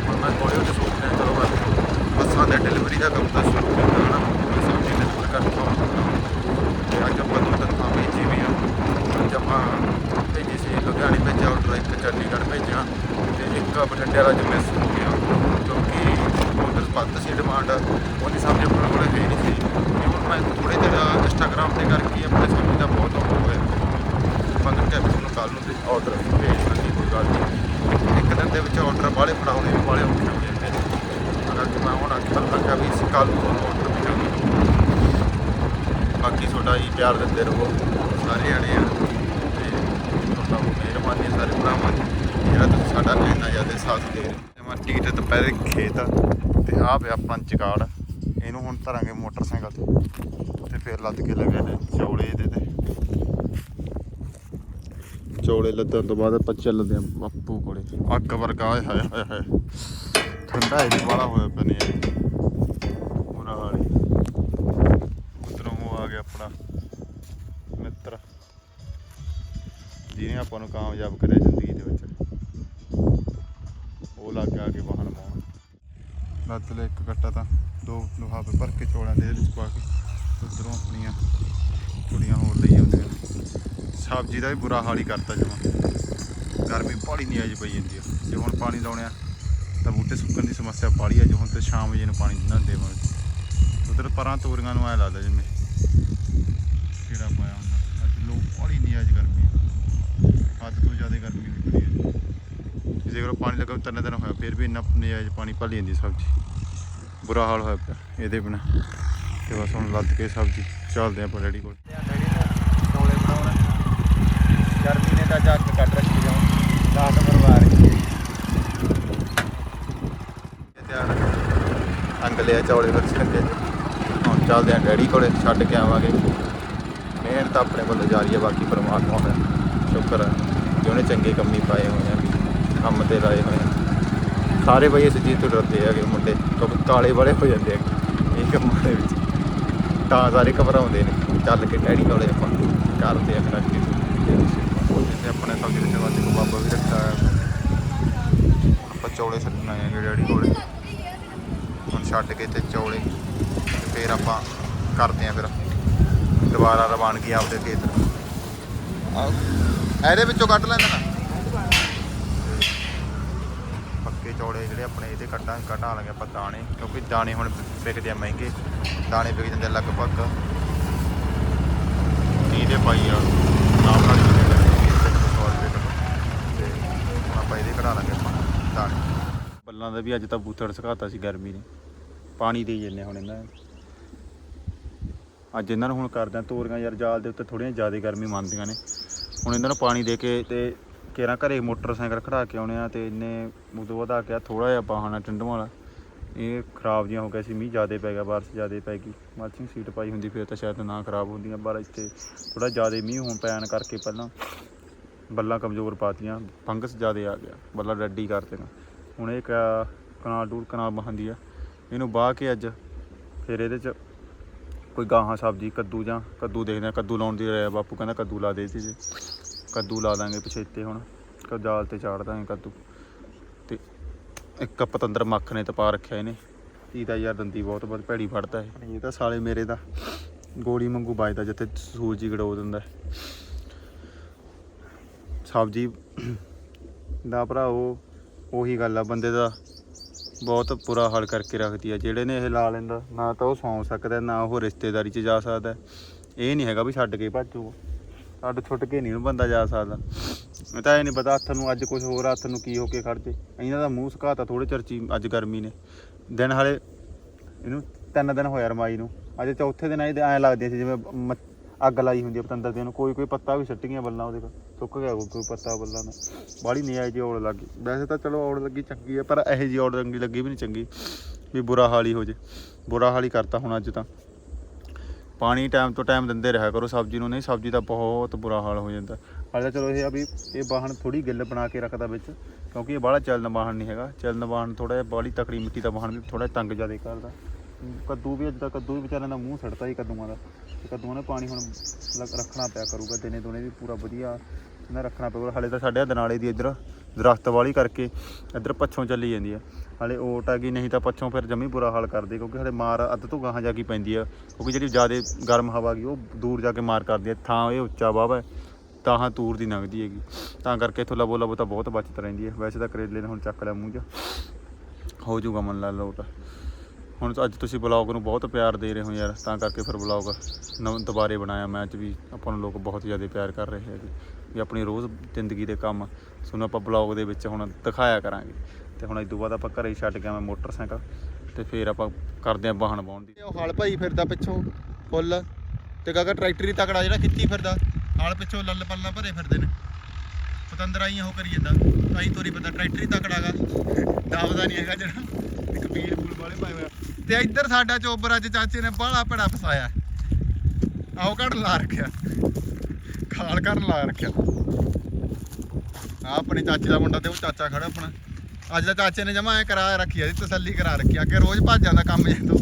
ਹੁਣ ਮੈਂ ਥੋੜੇ ਉਹਦੇ ਸੋਚ ਰਿਹਾ ਚਲੋ ਮੈਂ ਬੱਸਾਂ ਦੇ ਡਿਲੀਵਰੀ ਦਾ ਕੰਮ ਤਾਂ ਸ਼ੁਰੂ ਕੀਤਾ ਨਾ ਮੈਂ ਸਬਜ਼ੀ ਦੇ ਫੁੱਲ ਕਰਤਾ ਤੇ ਅੱਜ ਆਪਾਂ ਦੋ ਤਿੰਨ ਥਾਂ ਭੇਜੀ ਵੀ ਆ ਅੱਜ ਆਪਾਂ ਭੇਜੀ ਸੀ ਲੁਧਿਆਣੇ ਭੇਜਿਆ ਆਰਡਰ ਇੱਕ ਚੰਡੀਗੜ੍ਹ ਭੇਜਿਆ ਤੇ ਇੱਕ ਬਠਿੰਡੇ ਵਾਲਾ ਜਿਵੇਂ ਹੋ ਗਿਆ ਕਿਉਂਕਿ ਉਧਰ ਵੱਧ ਸੀ ਡਿਮਾਂਡ ਉਹਦੀ ਸਬਜ਼ੀ ਆਪਣੇ ਕੋਲ ਹੈ ਨਹੀਂ ਸੀ ਤੇ ਹੁਣ ਮੈਂ ਥੋੜੇ ਦਿਨ ਇੰਸਟਾਗ੍ਰਾਮ ਤੇ ਕਰਕੇ ਆਪਣੇ ਸਬਜ਼ੀ ਦਾ ਬਹੁਤ ਆਰਡਰ ਹੋਇਆ ਬੰਦ ਕੇ ਤੁਹਾਨੂੰ ਕੱਲ ਨੂੰ ਤੇ ਆਰਡਰ ਭੇਜ ਦਾਂਗੇ ਕੋਈ ਗੱਲ ਨਹੀਂ ਇੱਕ ਦਿਨ ਦੇ ਵਿੱਚ ਆਰਡਰ ਬਾਹਲੇ ਫੜਾਉਣੇ ਵੀ ਬਾਹਲੇ ਔਖੇ ਹੋ ਜਾਂਦੇ ਨੇ ਅਗਰ ਕਿ ਮੈਂ ਹੁਣ ਅੱਜ ਕੱਲ੍ਹ ਰੱਖਿਆ ਵੀ ਇਸ ਕੱਲ ਨੂੰ ਆਰਡਰ ਭੇਜਾਂਗੇ ਬਾਕੀ ਤੁਹਾਡਾ ਹੀ ਪਿਆਰ ਦਿੰਦੇ ਰਹੋ ਸਾਰੇ ਜਾਣੇ ਆ ਤੇ ਤੁਹਾਡਾ ਮਿਹਰਬਾਨੀ ਹੈ ਸਾਰੇ ਭਰਾਵਾਂ ਦੀ ਜਿਹੜਾ ਤੁਸੀਂ ਸਾਡਾ ਇੰਨਾ ਜ਼ਿਆਦਾ ਸਾਥ ਦੇ ਰਹੇ ਹੋ ਤੇ ਮਰਜ਼ੀ ਤੇ ਦੁਪਹਿਰੇ ਖੇਤ ਆ ਆਹ ਪਿਆ ਪੰਚਕਾੜ ਇਹਨੂੰ ਹੁਣ ਧਰਾਂਗੇ ਮੋਟਰਸਾਈਕਲ ਤੇ। ਤੇ ਫਿਰ ਲੱਦ ਕੇ ਲੱਗੇ ਨੇ ਚੌਲੇ ਇਹਦੇ ਤੇ। ਚੌਲੇ ਲੱਦਣ ਤੋਂ ਬਾਅਦ ਆਪਾਂ ਚੱਲਦੇ ਆ ਬਾਪੂ ਕੋਲੇ। ਅੱਗ ਵਰਗਾ ਹਾਏ ਹਾਏ ਹਾਏ ਠੰਡਾ ਇਹ ਵਾਲਾ ਹੋਇਆ ਪਿਆ ਨਹੀਂ ਪੂਰਾ ਹਾਲ ਉਧਰੋਂ ਆ ਗਿਆ ਆਪਣਾ ਮਿੱਤਰ। ਜਿਹਨੇ ਆਪਾਂ ਨੂੰ ਕਾਮਯਾਬ ਕਰਿਆ ਲੱਤ ਤਾਂ ਦੋ ਲਿਫਾਫੇ ਭਰ ਕੇ ਚੋਲਾਂ ਦੇ ਵਿੱਚ ਪਾ ਕੇ ਉਧਰੋਂ ਆਪਣੀਆਂ ਚੁੜੀਆਂ ਹੋਰ ਲਈ ਆਉਂਦੀਆਂ ਨੇ ਸਬਜ਼ੀ ਦਾ ਵੀ ਬੁਰਾ ਹਾਲ ਹੀ ਕਰਤਾ ਜਮਾ। ਗਰਮੀ ਪਾੜੀ ਨਹੀਂ ਆਈ ਪਈ ਜਾਂਦੀ ਆ। ਜੇ ਹੁਣ ਪਾਣੀ ਲਾਉਣੇ ਆ, ਤਾਂ ਬੂਟੇ ਸੁੱਕਣ ਦੀ ਸਮੱਸਿਆ ਪਾੜੀ ਆ। ਜੇ ਹੁਣ ਤੇ ਸ਼ਾਮ ਵਜੇ ਨੂੰ ਪਾਣੀ ਨਾ ਦੇਵਾਂਗੇ। ਉਧਰ ਪਰਾਂ ਤੋਰੀਆਂ ਨੂੰ ਐ ਲੱਗਦਾ ਜਿਵੇਂ ਕਿਹੜਾ ਪਾਇਆ ਹੁੰਦਾ। ਅੱਜ ਲੋਕ ਪਾੜੀ ਨਹੀਂ ਅੱਜ ਗਰਮੀ ਹੱਦ ਤੋਂ ਜ਼ਿਆਦਾ ਗਰਮੀ ਹੋਈ ਪਈ ਹੈ ਜੇ ਕਰੋ ਪਾਣੀ ਲੱਗਾ ਤਿੰਨ ਦਿਨ ਹੋਇਆ, ਫਿਰ ਵੀ ਇੰਨਾ ਨਜਾਇਜ਼ ਪਾਣੀ ਭੱਲ ਜਾਂਦੀ ਸਬਜ਼ੀ। ਬੁਰਾ ਹਾਲ ਹੋਇਆ ਪਿਆ ਇਹਦੇ ਬਿਨਾ। ਤੇ ਬਸ ਹੁਣ ਲੱਦ ਕੇ ਸਬਜ਼ੀ ਚੱਲਦੇ ਆਪਾਂ ਡੈਡੀ ਕੋਲ। ਟੋਲੇ ਬਣਾਉਣ। ਗਰਮੀ ਨੇ ਤਾਂ ਜੱਗ ਰੱਖੀ ਧਿਆਨ ਅੰਗ ਲਿਆ ਚੌਲੇ ਵਿੱਚ ਛੱਡੇ ਹੁਣ ਚੱਲਦੇ ਆ ਡੈਡੀ ਕੋਲੇ ਛੱਡ ਕੇ ਆਵਾਂਗੇ। ਮਿਹਨਤ ਆਪਣੇ ਕੋਲ ਜਾਰੀ ਹੈ ਬਾਕੀ ਪਰਮਾਤਮਾ ਦਾ ਸ਼ੁਕਰ ਹੈ ਕਿ ਉਹਨੇ ਚੰਗੇ ਕੰਮੀ ਪਾਏ ਹੋਏ ਆ ਕੰਮ ਤੇ ਲਾਏ ਹੋਏ ਆ। ਸਾਰੇ ਬਈ ਇਸ ਚੀਜ਼ ਤੋਂ ਡਰਦੇ ਹੈਗੇ ਮੁੰਡੇ ਕਿਉਂਕਿ ਕਾਲੇ ਵਾਲੇ ਹੋ ਜਾਂਦੇ ਆ ਇਹ ਕੰਮਾਂ ਦੇ ਵਿੱਚ। ਤਾਂ ਸਾਰੇ ਘਬਰਾਉਂਦੇ ਨੇ ਚੱਲ ਕੇ ਡੈਡੀ ਕੋਲੇ ਆਪਾਂ ਕਰਦੇ ਆ ਫਿਰ ਅੱਗੇ ਜਿੱਥੇ ਆਪਣੇ ਸਬਜ਼ੀ ਦੇ ਜਵਾਬ ਇੱਕ ਬਾਬਾ ਵੀ ਰੱਖਿਆ ਹੋਇਆ। ਆਪਾਂ ਚੌਲੇ ਛੱਡਣ ਆਏ ਆਂਗੇ ਡੈਡੀ ਕੋਲੇ। ਹੁਣ ਛੱਡ ਕੇ ਤੇ ਚੌਲੇ ਫਿਰ ਆਪਾਂ ਕਰਦੇ ਆਂ ਫਿਰ ਦੁਬਾਰਾ ਰਵਾਨਗੀ ਆਪਦੇ ਖੇਤ ਆਹ, ਇਹਦੇ ਵਿੱਚੋਂ ਕੱਢ ਲੈਂਦਾ ਨਾ ਪੱਕੇ ਚੌੜੇ ਜਿਹੜੇ ਆਪਣੇ ਇਹਦੇ ਕੱਢਾਂ ਕੱਢਾਂ ਲਾਂਗੇ ਆਪਾਂ ਦਾਣੇ, ਕਿਉਂਕਿ ਦਾਣੇ ਹੁਣ ਵਿਕਦੇ ਆ ਮਹਿੰਗੇ, ਦਾਣੇ ਵਿਕ ਜਾਂਦੇ ਲਗਭਗ 30 ਦੇ ਪਾਈ ਆ ਨਾਮ ਨਾਲ ਹੀ ਆਪਾਂ ਇਹਦੇ ਕਢਾ ਲਾਂਗੇ ਆਪਾਂ ਦਾਣੇ। ਬੱਲਾਂ ਦਾ ਵੀ ਅੱਜ ਤਾਂ ਬੂਥੜ ਸੁਕਾਤਾ ਸੀ ਗਰਮੀ ਨੇ, ਪਾਣੀ ਦੇ ਜੰਨੇ ਹੁਣ ਇਹਨਾਂ ਅੱਜ ਇਹਨਾਂ ਨੂੰ ਹੁਣ ਕਰਦੇ ਆ ਤੋਰੀਆਂ, ਯਾਰ ਜਾਲ ਦੇ ਉੱਤੇ ਥੋੜੀਆਂ ਜ਼ਿਆਦਾ ਗਰਮੀ ਮੰਨਦੀਆਂ ਨੇ। ਹੁਣ ਇਹਨਾਂ ਨੂੰ ਪਾਣੀ ਦੇ ਕੇ ਤੇ ਕੇਰਾਂ ਘਰੇ ਮੋਟਰਸਾਈਕਲ ਖੜਾ ਕੇ ਆਉਣੇ ਆ ਤੇ ਇੰਨੇ ਉਦੋਂ ਬਾਅਦ ਆ ਕੇ ਥੋੜਾ ਜਿਹਾ ਬਾਹਣਾ ਟੰਡੂ ਵਾਲਾ। ਇਹ ਖਰਾਬ ਜਿਹਾ ਹੋ ਗਿਆ ਸੀ, ਮੀਂਹ ਜ਼ਿਆਦਾ ਪੈ ਗਿਆ, ਬਾਰਿਸ਼ ਜ਼ਿਆਦਾ ਪੈ ਗਈ। ਮਲਚਿੰਗ ਸੀਟ ਪਾਈ ਹੁੰਦੀ, ਫਿਰ ਤਾਂ ਸ਼ਾਇਦ ਨਾ ਖਰਾਬ ਹੁੰਦੀਆਂ, ਪਰ ਇੱਥੇ ਥੋੜਾ ਜ਼ਿਆਦਾ ਮੀਂਹ ਹੋਣ ਪੈਣ ਕਰਕੇ ਪਹਿਲਾਂ ਬੱਲਾਂ ਕਮਜ਼ੋਰ ਪਾਤੀਆਂ, ਫੰਗਸ ਜ਼ਿਆਦਾ ਆ ਗਿਆ, ਬੱਲਾਂ ਡੱਡੀ ਕਰਤੇ ਨੇ। ਹੁਣ ਇਹ ਕ- ਕਨਾਲ ਡੂਰ ਕਨਾਲ ਬਹਾਂਦੀ ਆ। ਇਹਨੂੰ ਬਾਹ ਕੇ ਅੱਜ ਫਿਰ ਇਹਦੇ ਚ ਕੋਈ ਗਾਹਾਂ, ਸਬਜ਼ੀ, ਕੱਦੂ ਜਾਂ ਕੱਦੂ ਦੇਖਦੇ ਆ, ਕੱਦੂ ਲਾਉਣ ਦੀ ਰਾਇ ਬਾਪੂ ਕਹਿੰਦਾ ਕੱਦੂ ਲਾ ਦੇ ਸੀ ਜੀ। ਕੱਦੂ ਲਾ ਦਾਂਗੇ ਪਛੇਤੇ ਹੁਣ ਕਜਾਲ ਤੇ ਚਾੜ ਦਾਂਗੇ ਕੱਦੂ। ਤੇ ਇੱਕ ਪਤੰਦਰ ਮੱਖ ਨੇ ਤਪਾ ਰੱਖਿਆ ਇਹਨੇ। ਧੀ ਤਾਂ ਯਾਰ ਦੰਦੀ ਬਹੁਤ ਬਹੁਤ ਭੈੜੀ ਫੜਦਾ ਹੈ ਇਹ ਤਾਂ ਸਾਲੇ ਮੇਰੇ ਦਾ। ਗੋਲੀ ਮੰਗੂ ਵੱਜਦਾ ਜਿੱਥੇ ਸੂਰਜੀ ਗੜੋ ਦਿੰਦਾ। ਸਬਜ਼ੀ ਦਾ ਭਰਾ ਉਹ, ਉਹੀ ਗੱਲ ਆ, ਬੰਦੇ ਦਾ ਬਹੁਤ ਬੁਰਾ ਹਾਲ ਕਰਕੇ ਰੱਖਦੀ ਆ। ਜਿਹੜੇ ਨੇ ਇਹ ਲਾ ਲੈਂਦਾ, ਨਾ ਤਾਂ ਉਹ ਸੌਂ ਸਕਦਾ, ਨਾ ਉਹ ਰਿਸ਼ਤੇਦਾਰੀ 'ਚ ਜਾ ਸਕਦਾ। ਇਹ ਨਹੀਂ ਹੈਗਾ ਵੀ ਛੱਡ ਕੇ ਭੱਜੂ ਛੱਡ ਛੁੱਟ ਕੇ ਨਹੀਂ ਬੰਦਾ ਜਾ ਸਕਦਾ। ਮੈਂ ਤਾਂ ਇਹ ਨਹੀਂ ਪਤਾ ਹੱਥ ਨੂੰ ਅੱਜ ਕੁਝ ਹੋਰ ਹੱਥ ਨੂੰ ਕੀ ਹੋ ਕੇ ਖੜ ਜੇ। ਇਹਨਾਂ ਦਾ ਮੂੰਹ ਸੁਕਾਤਾ ਥੋੜੇ ਚਰਚੀ ਅੱਜ ਗਰਮੀ ਨੇ। ਦਿਨ ਹਾਲੇ ਇਹਨੂੰ ਤਿੰਨ ਦਿਨ ਹੋਇਆ ਰਮਾਈ ਨੂੰ। ਅੱਜ ਚੌਥੇ ਦਿਨ ਇਹ ਐਂ ਲੱਗਦੇ ਸੀ ਜਿਵੇਂ ਮ- ਅੱਗ ਲਾਈ ਹੁੰਦੀ ਆ ਪਤੰਦਰ ਦੇ। ਨੂੰ ਕੋਈ ਕੋਈ ਪੱਤਾ ਵੀ ਸੱਟ ਗਈਆਂ ਬੱਲਾਂ ਉਹਦੇ ਕੋਲ। ਸੁੱਕ ਗਿਆ ਕੋਈ ਪੱਤਾ ਬੱਲਾਂ ਦਾ। ਬਾੜੀ ਨਿਆਈ ਜੀ ਔੜ ਲੱਗੀ ਵੈਸੇ ਤਾਂ ਚਲੋ ਔੜ ਲੱਗੀ ਚੰਗੀ ਆ, ਪਰ ਇਹੋ ਜੀ ਔੜ ਰੰਗੀ ਲੱਗੀ ਵੀ ਨਹੀਂ ਚੰਗੀ ਵੀ ਬੁਰਾ ਹਾਲ ਹੀ ਹੋ ਜੇ। ਬੁਰਾ ਹਾਲ ਹੀ ਕਰਤਾ ਹੁਣ ਅੱਜ ਤਾਂ। ਪਾਣੀ ਟਾਈਮ ਤੋਂ ਟਾਈਮ ਦਿੰਦੇ ਰਿਹਾ ਕਰੋ, ਸਬਜ਼ੀ ਨੂੰ ਨਹੀਂ, ਸਬਜ਼ੀ ਦਾ ਬਹੁਤ ਬੁਰਾ ਹਾਲ ਹੋ ਜਾਂਦਾ। ਹਾਲੇ ਚਲੋ ਇਹ ਆ ਵੀ ਇਹ ਬਾਹਣ ਥੋੜੀ ਗਿੱਲ ਬਣਾ ਕੇ ਰੱਖਦਾ ਵਿੱਚ, ਕਿਉਂਕਿ ਇਹ ਬਾਹਲਾ ਚੱਲਣ ਬਾਹਣ ਨਹੀਂ ਹੈਗਾ। ਚੱਲਣ ਬਾਹਣ ਥੋੜਾ ਜਿਹਾ ਬਾਹਲੀ ਤਕੜੀ ਮਿੱਟੀ ਦਾ ਬਾਹਣ ਵੀ ਥੋੜਾ ਤੰਗ ਜ਼ਿਆਦਾ ਕਰਦਾ। ਕੱਦੂ ਵੀ ਅੱਜ ਕੱਦੂ ਵੀ ਵਿਚਾਰਿਆਂ ਦਾ ਮੂੰਹ ਸੜਦਾ ਹੀ ਕੱਦੂਆਂ ਦਾ। ਕੱਦੂਆਂ ਨੇ ਪਾਣੀ ਹੁਣ ਰੱਖਣਾ ਪਿਆ ਕਰੂਗਾ ਦਿਨੇ ਦੋਨੇ ਵੀ ਪੂਰਾ ਵਧੀਆ ਨਾ ਰੱਖਣਾ ਪਊਗਾ। ਹਾਲੇ ਤਾਂ ਸਾਡੇ ਦਨਾਲੇ ਦੀ ਇੱਧਰ ਦਰਖਤ ਵਾਲੀ ਕਰਕੇ ਇੱਧਰ ਪੱਛੋਂ ਚੱਲੀ ਜਾਂਦੀ ਆ। ਹਾਲੇ ਓਟ ਆ ਗਈ ਨਹੀਂ ਤਾਂ ਪੱਛੋਂ ਫਿਰ ਜਮੀ ਬੁਰਾ ਹਾਲ ਕਰਦੇ, ਕਿਉਂਕਿ ਸਾਡੇ ਮਾਰ ਅੱਧ ਤੋਂ ਗਾਹਾਂ ਜਾ ਕੇ ਪੈਂਦੀ ਆ। ਕਿਉਂਕਿ ਜਿਹੜੀ ਜ਼ਿਆਦਾ ਗਰਮ ਹਵਾ ਗਈ ਉਹ ਦੂਰ ਜਾ ਕੇ ਮਾਰ ਕਰਦੀ ਆ। ਥਾਂ ਇਹ ਉੱਚਾ ਵਾਹਵਾ ਹੈ, ਤਾਂ ਤੂਰ ਦੀ ਲੰਘਦੀ ਹੈਗੀ। ਤਾਂ ਕਰਕੇ ਇੱਥੋਂ ਲਬੋ ਲਬੋ ਤਾਂ ਬਹੁਤ ਬਚਤ ਰਹਿੰਦੀ ਹੈ ਵੈਸੇ ਤਾਂ ਕਰੇਲੇ ਨੇ ਹੁਣ ਚੱਕ ਲਿਆ ਮੂੰਹ 'ਚ। ਹੋ ਜਾਊਗਾ ਮਨ ਲਾ ਲੋਟ ਹੁਣ ਅੱਜ ਤੁਸੀਂ ਬਲੌਗ ਨੂੰ ਬਹੁਤ ਪਿਆਰ ਦੇ ਰਹੇ ਹੋ ਯਾਰ, ਤਾਂ ਕਰਕੇ ਫਿਰ ਬਲੌਗ ਨਵਾਂ, ਦੁਬਾਰੇ ਬਣਾਇਆ ਮੈਂ ਅੱਜ ਵੀ। ਆਪਾਂ ਨੂੰ ਲੋਕ ਬਹੁਤ ਜ਼ਿਆਦਾ ਪਿਆਰ ਕਰ ਰਹੇ ਹੈਗੇ, ਵੀ ਆਪਣੀ ਰੋਜ਼ ਜ਼ਿੰਦਗੀ ਦੇ ਕੰਮ। ਤੁਹਾਨੂੰ ਆਪਾਂ ਬਲੌਗ ਦੇ ਵਿੱਚ ਹੁਣ ਦਿਖਾਇਆ ਕਰਾਂਗੇ। ਤੇ ਹੁਣ ਇਸ ਤੋਂ ਬਾਅਦ ਆਪਾਂ ਘਰੇ ਹੀ ਛੱਡ ਗਿਆ ਮੈਂ ਮੋਟਰਸਾਈਕਲ, ਤੇ ਫਿਰ ਆਪਾਂ ਕਰਦੇ ਆਂ ਵਾਹਣ ਬਾਉਣ ਦੀ। ਉਹ ਹਲ ਭਾਈ ਫਿਰਦਾ ਪਿੱਛੋਂ, ਫੁੱਲ। ਤੇ ਕਾਕਾ ਟਰੈਕਟਰ ਹੀ ਤਕੜਾ ਜਿਹੜਾ ਖਿੱਚੀ ਫਿਰਦਾ। ਹਲ ਪਿੱਛੋਂ ਲੱਲ ਪੱਲਾ ਭਰੇ ਫਿਰਦੇ ਨੇ। ਪਤੰਦਰ ਆਈ ਉਹ ਕਰੀ ਜਾਂਦਾ। ਆਈ ਤੋਰੀ ਪਤਾ ਟਰੈਕਟਰ ਹੀ ਤਕੜਾਗਾ। ਦਬਦਾ ਨਹੀਂ ਹੈਗਾ ਜਿਹੜਾ। ਇੱਕ ਬੀਲ ਵਾਲੇ ਪਾਏ ਹੋਇਆ ਤੇ ਇੱਧਰ ਸਾਡਾ ਚੋਬਰ ਅੱਜ ਚਾਚੇ ਨੇ ਬਾਹਲਾ ਭੜਾ ਫਸਾਇਆ। ਆਓ ਕੱਢ ਲਾ ਰੱਖਿਆ। ਖਾਲ ਕਰਨ ਲਾ ਰੱਖਿਆ। ਆ ਆਪਣੇ ਚਾਚੇ ਦਾ ਮੁੰਡਾ ਤੇ ਉਹ ਚਾਚਾ ਖੜਾ ਆਪਣਾ। ਅੱਜ ਦਾ ਚਾਚੇ ਨੇ ਜਮਾ ਐ ਕਰਾ ਰੱਖੀ ਆ ਜੀ ਤਸੱਲੀ ਕਰਾ ਰੱਖੀ ਅੱਗੇ ਰੋਜ਼ ਭੱਜ ਜਾਂਦਾ ਕੰਮ ਜਦੋਂ